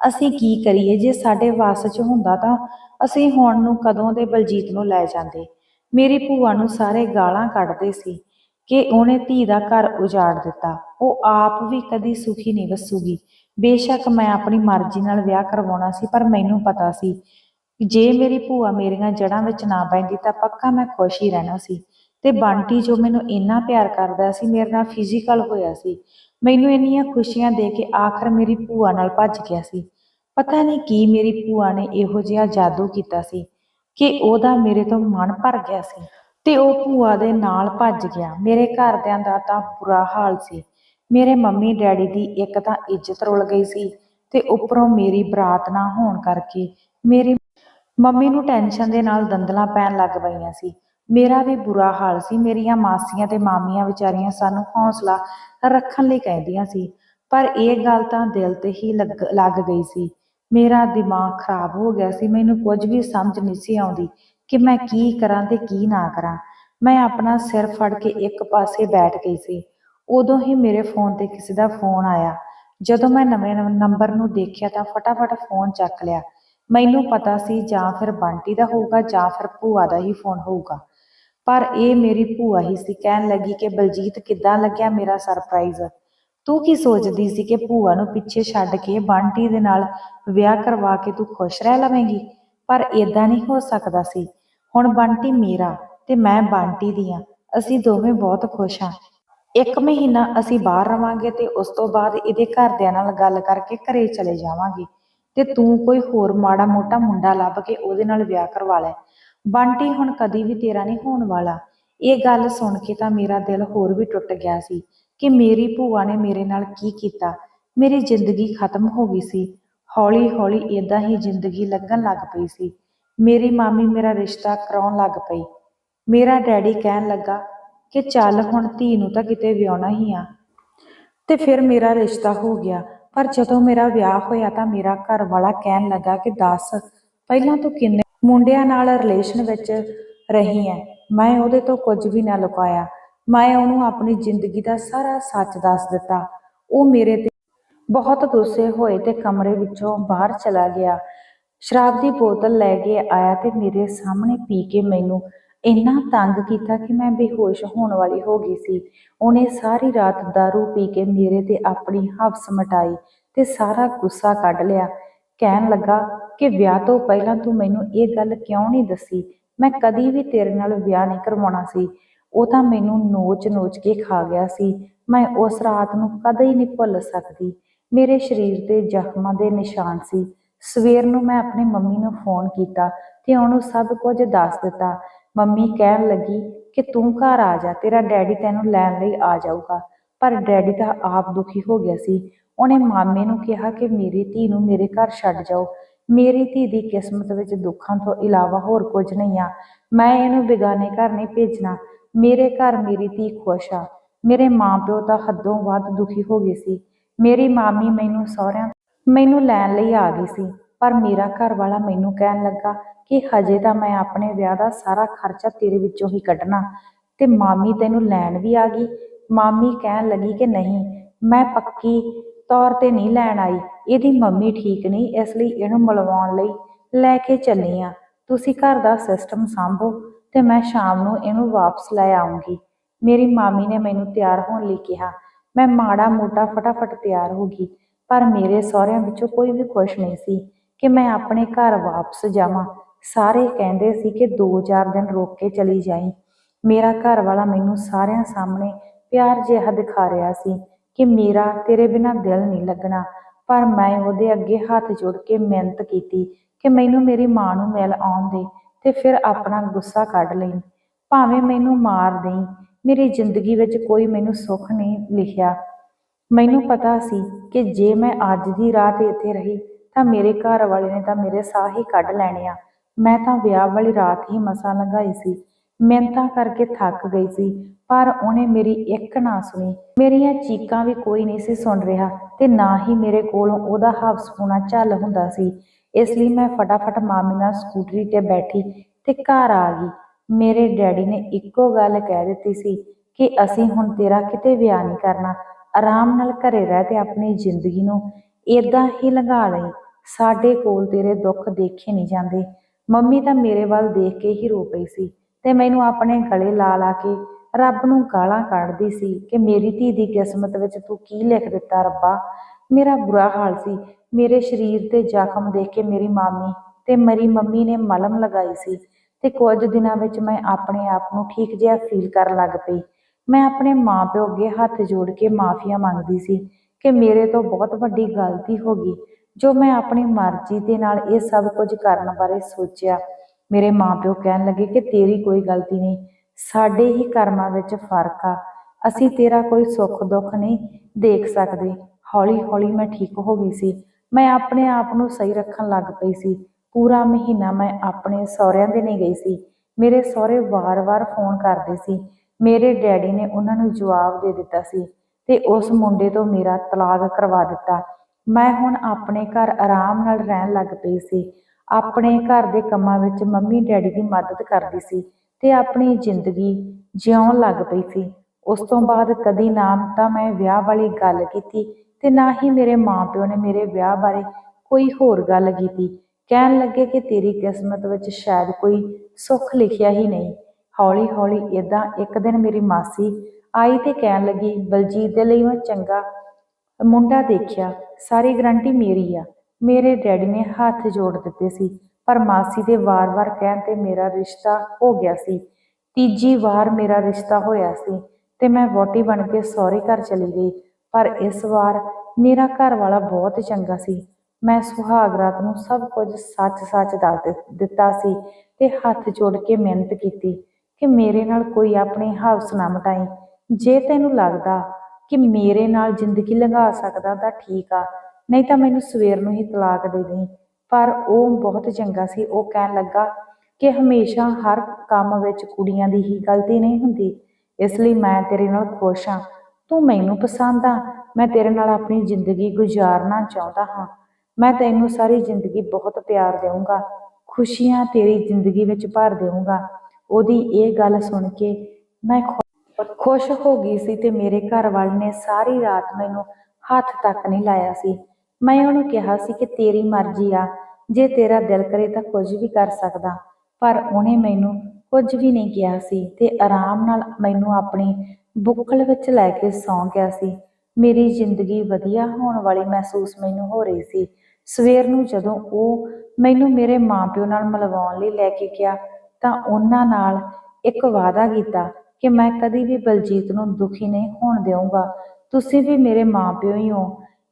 A: ਅਸੀਂ ਕੀ ਕਰੀਏ? ਜੇ ਸਾਡੇ ਵੱਸ 'ਚ ਹੁੰਦਾ ਤਾਂ ਅਸੀਂ ਹੁਣ ਨੂੰ ਕਦੋਂ ਦੇ ਬਲਜੀਤ ਨੂੰ ਲੈ ਜਾਂਦੇ? ਮੇਰੀ ਭੂਆ ਨੂੰ ਸਾਰੇ ਗਾਲਾਂ ਕੱਢਦੇ ਸੀ ਕਿ ਉਹਨੇ ਧੀ ਦਾ ਘਰ ਉਜਾੜ ਦਿੱਤਾ। ਉਹ ਆਪ ਵੀ ਕਦੀ ਸੁਖੀ ਨਹੀਂ ਵਸੂਗੀ। ਬੇਸ਼ੱਕ ਮੈਂ ਆਪਣੀ ਮਰਜ਼ੀ ਨਾਲ ਵਿਆਹ ਕਰਵਾਉਣਾ ਸੀ, ਪਰ ਮੈਨੂੰ ਪਤਾ ਸੀ, ਜੇ ਮੇਰੀ ਭੂਆ ਮੇਰੀਆਂ ਜੜ੍ਹਾਂ ਵਿੱਚ ਨਾ ਪੈਂਦੀ ਤਾਂ ਪੱਕਾ ਮੈਂ ਖੁਸ਼ ਹੀ ਰਹਿਣਾ ਸੀ। ਤੇ ਬੰਟੀ ਜੋ ਮੈਨੂੰ ਇੰਨਾ ਪਿਆਰ ਕਰਦਾ ਸੀ, ਮੇਰੇ ਨਾਲ ਫਿਜ਼ੀਕਲ ਹੋਇਆ ਸੀ, ਮੈਨੂੰ ਇੰਨੀਆਂ ਖੁਸ਼ੀਆਂ ਦੇ ਕੇ ਆਖਰ ਮੇਰੀ ਭੂਆ ਨਾਲ ਭੱਜ ਗਿਆ ਸੀ। ਪਤਾ ਨਹੀਂ ਕੀ ਮੇਰੀ ਭੂਆ ਨੇ ਇਹੋ ਜਿਹਾ ਜਾਦੂ ਕੀਤਾ ਸੀ। ਕਿ ਉਹਦਾ ਮੇਰੇ ਤੋਂ ਮਨ ਭਰ ਗਿਆ ਸੀ ਤੇ ਉਹ ਭੂਆ ਦੇ ਨਾਲ ਭੱਜ ਗਿਆ। ਮੇਰੇ ਘਰਦਿਆਂ ਦਾ ਤਾਂ ਬੁਰਾ ਹਾਲ ਸੀ। ਮੇਰੇ ਮੰਮੀ ਡੈਡੀ ਦੀ ਇੱਕ ਤਾਂ ਇੱਜ਼ਤ ਰੁਲ ਗਈ ਸੀ ਤੇ ਉੱਪਰੋਂ ਮੇਰੀ ਬਰਾਤ ਨਾ ਹੋਣ ਕਰਕੇ ਮੇਰੀ ਮੰਮੀ ਨੂੰ ਟੈਨਸ਼ਨ ਦੇ ਨਾਲ ਦੰਦਲਾਂ ਪੈਣ ਲੱਗ ਪਈਆਂ ਸੀ। ਮੇਰਾ ਵੀ ਬੁਰਾ ਹਾਲ ਸੀ। ਮੇਰੀਆਂ ਮਾਸੀਆਂ ਤੇ ਮਾਮੀਆਂ ਵਿਚਾਰੀਆਂ ਸਾਨੂੰ ਹੌਸਲਾ ਰੱਖਣ ਲਈ ਕਹਿੰਦੀਆਂ ਸੀ। ਪਰ ਇਹ ਗੱਲ ਤਾਂ ਦਿਲ ਤੇ ਹੀ ਲੱਗ ਲੱਗ ਗਈ ਸੀ। ਮੇਰਾ ਦਿਮਾਗ ਖਰਾਬ ਹੋ ਗਿਆ ਸੀ, ਮੈਨੂੰ ਕੁਝ ਵੀ ਸਮਝ ਨਹੀਂ ਸੀ ਆਉਂਦੀ ਕਿ ਮੈਂ ਕੀ ਕਰਾਂ ਤੇ ਕੀ ਨਾ ਕਰਾਂ। ਮੈਂ ਆਪਣਾ ਸਿਰ ਫੜ ਕੇ ਇੱਕ ਪਾਸੇ ਬੈਠ ਗਈ ਸੀ। ਉਦੋਂ ਹੀ ਮੇਰੇ ਫੋਨ ਤੇ ਕਿਸੇ ਦਾ ਫੋਨ ਆਇਆ। ਜਦੋਂ ਮੈਂ ਨਵੇਂ ਨੰਬਰ ਨੂੰ ਦੇਖਿਆ ਤਾਂ ਫਟਾਫਟ ਫੋਨ ਚੱਕ ਲਿਆ। ਮੈਨੂੰ ਪਤਾ ਸੀ ਜਾਂ ਫਿਰ ਬੰਟੀ ਦਾ ਹੋਊਗਾ ਜਾਂ ਫਿਰ ਭੂਆ ਦਾ ਹੀ ਫੋਨ ਹੋਊਗਾ। ਪਰ ਇਹ ਮੇਰੀ ਭੂਆ ਹੀ ਸੀ। ਕਹਿਣ ਲੱਗੀ ਕਿ ਬਲਜੀਤ ਕਿੱਦਾਂ ਲੱਗਿਆ ਮੇਰਾ ਸਰਪ੍ਰਾਈਜ਼ ਤੂੰ ਕੀ ਸੋਚਦੀ ਸੀ ਕਿ ਭੂਆ ਨੂੰ ਪਿੱਛੇ ਛੱਡ ਕੇ ਬੰਟੀ ਦੇ ਨਾਲ ਵਿਆਹ ਕਰਵਾ ਕੇ ਤੂੰ ਖੁਸ਼ ਰਹਿ ਲਵੇਂਗੀ? ਪਰ ਇਦਾਂ ਨਹੀਂ ਹੋ ਸਕਦਾ ਸੀ। ਹੁਣ ਬੰਟੀ ਮੇਰਾ ਤੇ ਮੈਂ ਬੰਟੀ ਦੀ ਆ ਅਸੀਂ ਦੋਵੇਂ ਬਹੁਤ ਖੁਸ਼ ਹਾਂ। ਇੱਕ ਮਹੀਨਾ ਅਸੀਂ ਬਾਹਰ ਰਵਾਂਗੇ ਤੇ ਉਸ ਤੋਂ ਬਾਅਦ ਇਹਦੇ ਘਰਦਿਆਂ ਨਾਲ ਗੱਲ ਕਰਕੇ ਘਰੇ ਚਲੇ ਜਾਵਾਂਗੇ ਤੇ ਤੂੰ ਕੋਈ ਹੋਰ ਮਾੜਾ ਮੋਟਾ ਮੁੰਡਾ ਲੱਭ ਕੇ ਉਹਦੇ ਨਾਲ ਵਿਆਹ ਕਰਵਾ ਲੈ। ਬੰਟੀ ਹੁਣ ਕਦੀ ਵੀ ਤੇਰਾ ਨਹੀਂ ਹੋਣ ਵਾਲਾ। ਇਹ ਗੱਲ ਸੁਣ ਕੇ ਤਾਂ ਮੇਰਾ ਦਿਲ ਹੋਰ ਵੀ ਟੁੱਟ ਗਿਆ ਸੀ। ਕਿ ਮੇਰੀ ਭੂਆ ਨੇ ਮੇਰੇ ਨਾਲ ਕੀ ਕੀਤਾ? ਮੇਰੀ ਜ਼ਿੰਦਗੀ ਖਤਮ ਹੋ ਗਈ ਸੀ। ਹੌਲੀ ਹੌਲੀ ਇਦਾਂ ਹੀ ਜ਼ਿੰਦਗੀ ਲੱਗਣ ਲੱਗ ਪਈ ਸੀ। ਮੇਰੀ ਮਾਮੀ ਮੇਰਾ ਰਿਸ਼ਤਾ ਕਰਾਉਣ ਲੱਗ ਪਈ। ਮੇਰਾ ਡੈਡੀ ਕਹਿਣ ਲੱਗਾ ਕਿ ਚੱਲ ਹੁਣ ਧੀ ਨੂੰ ਤਾਂ ਕਿਤੇ ਵਿਆਹਣਾ ਹੀ ਆ। ਤੇ ਫਿਰ ਮੇਰਾ ਰਿਸ਼ਤਾ ਹੋ ਗਿਆ। ਪਰ ਜਦੋਂ ਮੇਰਾ ਵਿਆਹ ਹੋਇਆ ਤਾਂ ਮੇਰਾ ਘਰ ਵਾਲਾ ਕਹਿਣ ਲੱਗਾ ਕਿ ਦੱਸ, ਪਹਿਲਾਂ ਤੂੰ ਕਿੰਨੇ ਮੁੰਡਿਆਂ ਨਾਲ ਰਿਲੇਸ਼ਨ ਵਿੱਚ ਰਹੀ ਐ? ਮੈਂ ਉਹਦੇ ਤੋਂ ਕੁਝ ਵੀ ਨਾ ਲੁਕਾਇਆ। ਮੈਂ ਉਹਨੂੰ ਆਪਣੀ ਜ਼ਿੰਦਗੀ ਦਾ ਸਾਰਾ ਸੱਚ ਦੱਸ ਦਿੱਤਾ। ਉਹ ਮੇਰੇ ਤੇ ਬਹੁਤ ਗੁੱਸੇ ਹੋਏ ਤੇ ਕਮਰੇ ਵਿੱਚੋਂ ਬਾਹਰ ਚਲਾ ਗਿਆ। ਸ਼ਰਾਬ ਦੀ ਬੋਤਲ ਲੈ ਕੇ ਆਇਆ ਤੇ ਮੇਰੇ ਸਾਹਮਣੇ ਪੀ ਕੇ ਮੈਨੂੰ ਇੰਨਾ ਤੰਗ ਕੀਤਾ ਕਿ ਮੈਂ ਬੇਹੋਸ਼ ਹੋਣ ਵਾਲੀ ਹੋ ਗਈ ਸੀ। ਉਹਨੇ ਸਾਰੀ ਰਾਤ दारू ਪੀ ਕੇ ਮੇਰੇ ਤੇ ਆਪਣੀ ਹਵਸ ਮਟਾਈ ਤੇ ਸਾਰਾ ਗੁੱਸਾ ਕੱਢ ਲਿਆ। ਕਹਿਣ ਲੱਗਾ ਕਿ ਵਿਆਹ ਤੋਂ ਪਹਿਲਾਂ ਤੂੰ ਮੈਨੂੰ ਇਹ ਗੱਲ ਕਿਉਂ ਨਹੀਂ ਦੱਸੀ? ਮੈਂ ਕਦੀ ਵੀ ਤੇਰੇ ਨਾਲ ਵਿਆਹ ਨਹੀਂ ਕਰਵਾਉਣਾ ਸੀ। ਉਹ ਤਾਂ ਮੈਨੂੰ ਨੋਚ-ਨੋਚ ਕੇ ਖਾ ਗਿਆ ਸੀ। ਮੈਂ ਉਸ ਰਾਤ ਨੂੰ ਕਦੇ ਨਹੀਂ ਭੁੱਲ ਸਕਦੀ। ਮੇਰੇ ਸਰੀਰ ਤੇ ਜ਼ਖਮਾਂ ਦੇ ਨਿਸ਼ਾਨ ਸੀ। ਸਵੇਰ ਨੂੰ ਮੈਂ ਆਪਣੀ ਮੰਮੀ ਨੂੰ ਫੋਨ ਕੀਤਾ ਤੇ ਉਹਨੂੰ ਸਭ ਕੁਝ ਦੱਸ ਦਿੱਤਾ। ਮੰਮੀ ਕਹਿਣ ਲੱਗੀ ਕਿ ਤੂੰ ਘਰ ਆ ਜਾ, ਤੇਰਾ ਡੈਡੀ ਤੈਨੂੰ ਲੈਣ ਲਈ ਆ ਜਾਊਗਾ। ਪਰ ਡੈਡੀ ਤਾਂ ਆਪ ਦੁਖੀ ਹੋ ਗਿਆ ਸੀ। ਉਹਨੇ ਮਾਮੇ ਨੂੰ ਕਿਹਾ ਕਿ ਮੇਰੀ ਧੀ ਨੂੰ ਮੇਰੇ ਘਰ ਛੱਡ ਜਾਓ। ਮੇਰੀ ਧੀ ਦੀ ਕਿਸਮਤ ਵਿੱਚ ਦੁੱਖਾਂ ਤੋਂ ਇਲਾਵਾ ਹੋਰ ਕੁਝ ਨਹੀਂ ਆ। ਮੈਂ ਇਹਨੂੰ ਬਿਗਾਨੇ ਘਰ ਨਹੀਂ ਭੇਜਣਾ। ਮੇਰੇ ਘਰ ਮੇਰੀ ਧੀ ਖੁਸ਼ ਆ। ਮੇਰੇ ਮਾਪਿਓ ਤਾਂ ਹੱਦੋਂ ਵੱਧ ਦੁਖੀ ਹੋ ਗਏ ਸੀ। ਮੇਰੀ ਮਾਮੀ ਮੈਨੂੰ ਸਹੁਰਿਆਂ ਮੈਨੂੰ ਲੈਣ ਲਈ ਆ ਗਈ ਸੀ। ਪਰ ਮੇਰਾ ਘਰ ਵਾਲਾ ਮੈਨੂੰ ਕਹਿਣ ਲੱਗਾ ਕਿ ਹਜੇ ਤਾਂ ਮੈਂ ਆਪਣੇ ਵਿਆਹ ਦਾ ਸਾਰਾ ਖਰਚਾ ਤੇਰੇ ਵਿੱਚੋਂ ਹੀ ਕੱਢਣਾ ਤੇ ਮਾਮੀ ਤੈਨੂੰ ਲੈਣ ਵੀ ਆ ਗਈ। ਮਾਮੀ ਕਹਿਣ ਲੱਗੀ ਕਿ ਨਹੀਂ, ਮੈਂ ਪੱਕੀ ਤੌਰ ਤੇ ਨਹੀਂ ਲੈਣ ਆਈ। ਇਹਦੀ ਮੰਮੀ ਠੀਕ ਨਹੀਂ, ਇਸ ਲਈ ਇਹਨੂੰ ਮਿਲਵਾਉਣ ਲਈ ਲੈ ਕੇ ਚੱਲੀ ਆ। ਤੁਸੀਂ ਘਰ ਦਾ ਸਿਸਟਮ ਸੰਭੋ। ਤੇ ਮੈਂ ਸ਼ਾਮ ਨੂੰ ਇਹਨੂੰ ਵਾਪਸ ਲੈ ਆਉਂਗੀ। ਮੇਰੀ ਮਾਮੀ ਨੇ ਮੈਨੂੰ ਤਿਆਰ ਹੋਣ ਲਈ ਕਿਹਾ। ਮੈਂ ਮਾੜਾ ਮੋਟਾ ਫਟਾਫਟ ਤਿਆਰ ਹੋ ਗਈ, ਪਰ ਮੇਰੇ ਸਹੁਰਿਆਂ ਵਿੱਚੋਂ ਕੋਈ ਵੀ ਖੁਸ਼ ਨਹੀਂ ਸੀ ਕਿ ਮੈਂ ਆਪਣੇ ਘਰ ਵਾਪਸ ਜਾਵਾਂ। ਸਾਰੇ ਕਹਿੰਦੇ ਸੀ ਕਿ 2-4 ਦਿਨ ਰੁਕ ਕੇ ਚਲੀ ਜਾਈ। ਮੇਰਾ ਘਰ ਵਾਲਾ ਮੈਨੂੰ ਸਾਰਿਆਂ ਸਾਹਮਣੇ ਪਿਆਰ ਜਿਹਾ ਦਿਖਾ ਰਿਹਾ ਸੀ ਕਿ ਮੇਰਾ ਤੇਰੇ ਬਿਨਾਂ ਦਿਲ ਨਹੀਂ ਲੱਗਣਾ, ਪਰ ਮੈਂ ਉਹਦੇ ਅੱਗੇ ਹੱਥ ਜੋੜ ਕੇ ਮਿਹਨਤ ਕੀਤੀ ਕਿ ਮੈਨੂੰ ਮੇਰੀ ਮਾਂ ਨੂੰ ਮਿਲ ਆਉਣ ਦੇ। ਤੇ ਫਿਰ ਆਪਣਾ ਗੁੱਸਾ ਕੱਢ ਲਈ। ਭਾਵੇਂ ਮੈਨੂੰ ਮਾਰ ਦੇਈਂ, ਮੇਰੀ ਜ਼ਿੰਦਗੀ ਵਿੱਚ ਕੋਈ ਮੈਨੂੰ ਸੁੱਖ ਨਹੀਂ ਲਿਖਿਆ। ਮੈਨੂੰ ਪਤਾ ਸੀ ਕਿ ਜੇ ਮੈਂ ਅੱਜ ਦੀ ਰਾਤ ਇੱਥੇ ਰਹੀ, ਤਾਂ ਮੇਰੇ ਘਰ ਵਾਲੇ ਨੇ ਤਾਂ ਮੇਰੇ ਸਾਹ ਹੀ ਕੱਢ ਲੈਣੇ ਆ। ਮੈਂ ਤਾਂ ਵਿਆਹ ਵਾਲੀ ਰਾਤ ਹੀ ਮਸਾਂ ਲੰਘਾਈ ਸੀ। ਮਿਹਨਤਾਂ ਕਰਕੇ ਥੱਕ ਗਈ ਸੀ, ਪਰ ਉਹਨੇ ਮੇਰੀ ਇੱਕ ਨਾ ਸੁਣੀ। ਮੇਰੀਆਂ ਚੀਕਾਂ ਵੀ ਕੋਈ ਨਹੀਂ ਸੀ ਸੁਣ ਰਿਹਾ ਤੇ ਨਾ ਹੀ ਮੇਰੇ ਕੋਲੋਂ ਉਹਦਾ ਹਵਸ ਹੋਣਾ ਚੱਲ ਹੁੰਦਾ ਸੀ। ਇਸ ਲਈ ਮੈਂ ਫਟਾਫਟ ਮਾਮੀ ਨਾਲ ਸਕੂਟਰੀ ਤੇ ਬੈਠੀ ਤੇ ਘਰ ਆ ਗਈ। ਮੇਰੇ ਡੈਡੀ ਨੇ ਇੱਕੋ ਗੱਲ ਕਹਿ ਦਿੱਤੀ ਸੀ ਕਿ ਅਸੀਂ ਹੁਣ ਤੇਰਾ ਕਿਤੇ ਵਿਆਹ ਨਹੀਂ ਕਰਨਾ। ਆਰਾਮ ਨਾਲ ਘਰੇ ਰਹਿ ਤੇ ਆਪਣੀ ਜ਼ਿੰਦਗੀ ਨੂੰ ਇਦਾਂ ਹੀ ਲੰਘਾ ਲਈ। ਸਾਡੇ ਕੋਲ ਤੇਰੇ ਦੁੱਖ ਦੇਖੇ ਨਹੀਂ ਜਾਂਦੇ। ਮੰਮੀ ਤਾਂ ਮੇਰੇ ਵੱਲ ਦੇਖ ਕੇ ਹੀ ਰੋ ਪਈ ਸੀ ਤੇ ਮੈਨੂੰ ਆਪਣੇ ਗਲੇ ਲਾ ਲਾ ਕੇ ਰੱਬ ਨੂੰ ਗਾਲਾਂ ਕੱਢਦੀ ਸੀ ਕਿ ਮੇਰੀ ਧੀ ਦੀ ਕਿਸਮਤ ਵਿੱਚ ਤੂੰ ਕੀ ਲਿਖ ਦਿੱਤਾ ਰੱਬਾ। ਮੇਰਾ ਬੁਰਾ ਹਾਲ ਸੀ। ਮੇਰੇ ਸਰੀਰ ਤੇ ਜ਼ਖਮ ਦੇਖ ਕੇ ਮੇਰੀ ਮਾਮੀ ਤੇ ਮੇਰੀ ਮੰਮੀ ਨੇ ਮਲਮ ਲਗਾਈ ਸੀ ਤੇ ਕੁਝ ਦਿਨਾਂ ਵਿੱਚ ਮੈਂ ਆਪਣੇ ਆਪ ਨੂੰ ਠੀਕ ਜਿਹਾ ਫੀਲ ਕਰਨ ਲੱਗ ਪਈ। ਮੈਂ ਆਪਣੇ ਮਾਪਿਓ ਅੱਗੇ ਹੱਥ ਜੋੜ ਕੇ ਮਾਫੀਆ ਮੰਗਦੀ ਸੀ ਕਿ ਮੇਰੇ ਤੋਂ ਬਹੁਤ ਵੱਡੀ ਗਲਤੀ ਹੋ ਗਈ, ਜੋ ਮੈਂ ਆਪਣੀ ਮਰਜ਼ੀ ਦੇ ਨਾਲ ਇਹ ਸਭ ਕੁਝ ਕਰਨ ਬਾਰੇ ਸੋਚਿਆ। ਮੇਰੇ ਮਾਪਿਓ ਕਹਿਣ ਲੱਗੇ ਕਿ ਤੇਰੀ ਕੋਈ ਗਲਤੀ ਨਹੀਂ, ਸਾਡੇ ਹੀ ਕਰਮਾਂ ਵਿੱਚ ਫ਼ਰਕ ਆ, ਅਸੀਂ ਤੇਰਾ ਕੋਈ ਸੁੱਖ ਦੁੱਖ ਨਹੀਂ ਦੇਖ ਸਕਦੇ। ਹੌਲੀ ਹੌਲੀ ਮੈਂ ਠੀਕ ਹੋ ਗਈ ਸੀ। ਮੈਂ ਆਪਣੇ ਆਪ ਨੂੰ ਸਹੀ ਰੱਖਣ ਲੱਗ ਪਈ ਸੀ। ਪੂਰਾ ਮਹੀਨਾ ਮੈਂ ਆਪਣੇ ਸਹੁਰਿਆਂ ਦੇ ਨਹੀਂ ਗਈ ਸੀ। ਮੇਰੇ ਸਹੁਰੇ ਵਾਰ-ਵਾਰ ਫੋਨ ਕਰਦੇ ਸੀ। ਮੇਰੇ ਡੈਡੀ ਨੇ ਉਹਨਾਂ ਨੂੰ ਜਵਾਬ ਦੇ ਦਿੱਤਾ ਸੀ ਤੇ ਉਸ ਮੁੰਡੇ ਤੋਂ ਮੇਰਾ ਤਲਾਕ ਕਰਵਾ ਦਿੱਤਾ। ਮੈਂ ਹੁਣ ਆਪਣੇ ਘਰ ਆਰਾਮ ਨਾਲ ਰਹਿਣ ਲੱਗ ਪਈ ਸੀ। ਆਪਣੇ ਘਰ ਦੇ ਕੰਮਾਂ ਵਿੱਚ ਮੰਮੀ ਡੈਡੀ ਦੀ ਮਦਦ ਕਰਦੀ ਸੀ ਤੇ ਆਪਣੀ ਜ਼ਿੰਦਗੀ ਜਿਉਣ ਲੱਗ ਪਈ ਸੀ। ਉਸ ਤੋਂ ਬਾਅਦ ਕਦੀ ਨਾਮ ਤਾਂ ਮੈਂ ਵਿਆਹ ਵਾਲੀ ਗੱਲ ਕੀਤੀ ਤੇ ਨਾ ਹੀ ਮੇਰੇ ਮਾਪਿਓ ਨੇ ਮੇਰੇ ਵਿਆਹ ਬਾਰੇ ਕੋਈ ਹੋਰ ਗੱਲ ਕੀਤੀ। ਕਹਿਣ ਲੱਗੇ ਕਿ ਤੇਰੀ ਕਿਸਮਤ ਵਿੱਚ ਸ਼ਾਇਦ ਕੋਈ ਸੁੱਖ ਲਿਖਿਆ ਹੀ ਨਹੀਂ। ਹੌਲੀ ਹੌਲੀ ਇਦਾਂ ਇੱਕ ਦਿਨ ਮੇਰੀ ਮਾਸੀ ਆਈ ਤੇ ਕਹਿਣ ਲੱਗੀ, ਬਲਜੀਤ ਦੇ ਲਈ ਮੈਂ ਚੰਗਾ ਮੁੰਡਾ ਦੇਖਿਆ, ਸਾਰੀ ਗਰੰਟੀ ਮੇਰੀ ਆ। ਮੇਰੇ ਡੈਡੀ ਨੇ ਹੱਥ ਜੋੜ ਦਿੱਤੇ ਸੀ, ਪਰ ਮਾਸੀ ਦੇ ਵਾਰ-ਵਾਰ ਕਹਿਣ ਤੇ ਮੇਰਾ ਰਿਸ਼ਤਾ ਹੋ ਗਿਆ ਸੀ। ਤੀਜੀ ਵਾਰ ਮੇਰਾ ਰਿਸ਼ਤਾ ਹੋਇਆ ਸੀ ਤੇ ਮੈਂ ਵੋਟੀ ਬਣ ਕੇ ਸਹੁਰੇ ਘਰ ਚਲੀ ਗਈ। ਪਰ ਇਸ ਵਾਰ ਮੇਰਾ ਘਰ ਵਾਲਾ ਬਹੁਤ ਚੰਗਾ ਸੀ। ਮੈਂ ਸੁਹਾਗ ਰਾਤ ਨੂੰ ਸਭ ਕੁਝ ਸੱਚ-ਸੱਚ ਦੱਸ ਦਿੱਤਾ ਸੀ ਤੇ ਹੱਥ ਜੋੜ ਕੇ ਮਿਹਨਤ ਕੀਤੀ ਕਿ ਮੇਰੇ ਨਾਲ ਕੋਈ ਆਪਣੀ ਹਵਸ ਨਾ ਮਟਾਈ। ਜੇ ਤੈਨੂੰ ਲੱਗਦਾ ਕਿ ਮੇਰੇ ਨਾਲ ਜ਼ਿੰਦਗੀ ਲੰਘਾ ਸਕਦਾ ਤਾਂ ਠੀਕ ਆ, ਨਹੀਂ ਤਾਂ ਮੈਨੂੰ ਸਵੇਰ ਨੂੰ ਹੀ ਤਲਾਕ ਦੇ ਦੇਈਂ। ਪਰ ਉਹ ਬਹੁਤ ਚੰਗਾ ਸੀ। ਉਹ ਕਹਿਣ ਲੱਗਾ ਕਿ ਹਮੇਸ਼ਾ ਹਰ ਕੰਮ ਵਿੱਚ ਕੁੜੀਆਂ ਦੀ ਹੀ ਗਲਤੀ ਨਹੀਂ ਹੁੰਦੀ, ਇਸ ਲਈ ਮੈਂ ਤੇਰੇ ਨਾਲ ਖੁਸ਼ ਹਾਂ। ਤੂੰ ਮੈਨੂੰ ਪਸੰਦ ਆ, ਮੈਂ ਤੇਰੇ ਨਾਲ ਆਪਣੀ ਜ਼ਿੰਦਗੀ ਗੁਜ਼ਾਰਨਾ ਚਾਹੁੰਦਾ ਹਾਂ। ਮੈਂ ਤੈਨੂੰ ਸਾਰੀ ਜ਼ਿੰਦਗੀ ਬਹੁਤ ਪਿਆਰ ਦੇਵਾਂਗਾ ਖੁਸ਼ੀਆਂ ਤੇਰੀ ਜ਼ਿੰਦਗੀ ਵਿੱਚ ਭਰ ਦੇਵਾਂਗਾ ਉਹਦੀ ਇਹ ਗੱਲ ਸੁਣ ਕੇ ਮੈਂ ਖੁਸ਼ ਹੋ ਗਈ ਸੀ ਤੇ ਮੇਰੇ ਘਰ ਵਾਲੇ ਨੇ ਸਾਰੀ ਰਾਤ ਮੈਨੂੰ ਹੱਥ ਤੱਕ ਨਹੀਂ ਲਾਇਆ ਸੀ। ਮੈਂ ਉਹਨੂੰ ਕਿਹਾ ਸੀ ਕਿ ਤੇਰੀ ਮਰਜ਼ੀ ਆ, ਜੇ ਤੇਰਾ ਦਿਲ ਕਰੇ ਤਾਂ ਕੁਝ ਵੀ ਕਰ ਸਕਦਾ, ਪਰ ਉਹਨੇ ਮੈਨੂੰ ਕੁਝ ਵੀ ਨਹੀਂ ਕਿਹਾ ਸੀ ਤੇ ਆਰਾਮ ਨਾਲ ਮੈਨੂੰ ਆਪਣੀ ਬੁੱਕਲ ਵਿੱਚ ਲੈ ਕੇ ਸੌਂ ਗਿਆ ਸੀ। ਮੇਰੀ ਜ਼ਿੰਦਗੀ ਵਧੀਆ ਹੋਣ ਵਾਲੀ ਮਹਿਸੂਸ ਮੈਨੂੰ ਹੋ ਰਹੀ ਸੀ। ਸਵੇਰ ਨੂੰ ਜਦੋਂ ਉਹ ਮੈਨੂੰ ਮੇਰੇ ਮਾਪਿਓ ਨਾਲ ਮਿਲਵਾਉਣ ਲਈ ਲੈ ਕੇ ਗਿਆ, ਤਾਂ ਉਹਨਾਂ ਨਾਲ ਇੱਕ ਵਾਅਦਾ ਕੀਤਾ ਕਿ ਮੈਂ ਕਦੀ ਵੀ ਬਲਜੀਤ ਨੂੰ ਦੁਖੀ ਨਹੀਂ ਹੋਣ ਦੇਵਾਂਗਾ ਤੁਸੀਂ ਵੀ ਮੇਰੇ ਮਾਪਿਓ ਹੀ ਹੋ।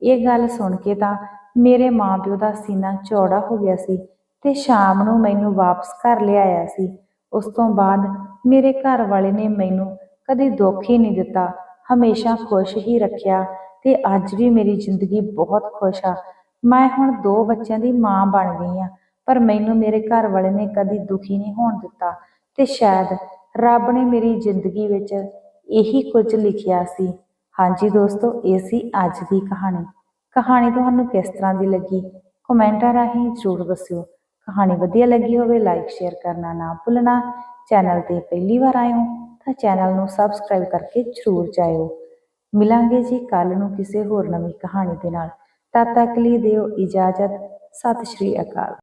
A: ਇਹ ਗੱਲ ਸੁਣ ਕੇ ਤਾਂ ਮੇਰੇ ਮਾਪਿਓ ਦਾ ਸੀਨਾ ਚੌੜਾ ਹੋ ਗਿਆ ਸੀ ਤੇ ਸ਼ਾਮ ਨੂੰ ਮੈਨੂੰ ਵਾਪਸ ਘਰ ਲਿਆਇਆ ਸੀ। ਉਸ ਤੋਂ ਬਾਅਦ ਮੇਰੇ ਘਰ ਵਾਲੇ ਨੇ ਮੈਨੂੰ ਕਦੀ ਦੁੱਖ ਹੀ ਨਹੀਂ ਦਿੱਤਾ। ਹਮੇਸ਼ਾ ਖੁਸ਼ ਹੀ ਰੱਖਿਆ ਤੇ ਅੱਜ ਵੀ ਮੇਰੀ ਜ਼ਿੰਦਗੀ ਬਹੁਤ ਖੁਸ਼ ਆ। ਮੈਂ ਹੁਣ ਦੋ ਬੱਚਿਆਂ ਦੀ ਮਾਂ ਬਣ ਗਈ ਆ, ਪਰ ਮੈਨੂੰ ਮੇਰੇ ਘਰ ਵਾਲੇ ਨੇ ਕਦੀ ਦੁਖੀ ਨਹੀਂ ਹੋਣ ਦਿੱਤਾ ਤੇ ਸ਼ਾਇਦ ਰੱਬ ਨੇ ਮੇਰੀ ਜ਼ਿੰਦਗੀ ਵਿੱਚ ਇਹੀ ਕੁਝ ਲਿਖਿਆ ਸੀ। ਹਾਂਜੀ ਦੋਸਤੋ, ਇਹ ਸੀ ਅੱਜ ਦੀ ਕਹਾਣੀ। ਕਹਾਣੀ ਤੁਹਾਨੂੰ ਕਿਸ ਤਰ੍ਹਾਂ ਦੀ ਲੱਗੀ? ਕਮੈਂਟਾਂ ਰਾਹੀਂ ਜ਼ਰੂਰ ਦੱਸਿਓ। ਕਹਾਣੀ ਵਧੀਆ ਲੱਗੀ ਹੋਵੇ, ਲਾਈਕ, ਸ਼ੇਅਰ ਕਰਨਾ ਨਾ ਭੁੱਲਣਾ। ਚੈਨਲ ਤੇ ਪਹਿਲੀ ਵਾਰ ਆਏ ਹੋ ਤਾਂ ਚੈਨਲ ਨੂੰ ਸਬਸਕ੍ਰਾਈਬ ਕਰਕੇ ਜ਼ਰੂਰ ਜਾਇਓ। ਮਿਲਾਂਗੇ ਜੀ ਕੱਲ ਨੂੰ ਕਿਸੇ ਹੋਰ ਨਵੀਂ ਕਹਾਣੀ ਦੇ ਨਾਲ। ਤਦ ਤੱਕ ਲਈ ਦਿਓ ਇਜਾਜ਼ਤ। ਸਤਿ ਸ਼੍ਰੀ ਅਕਾਲ।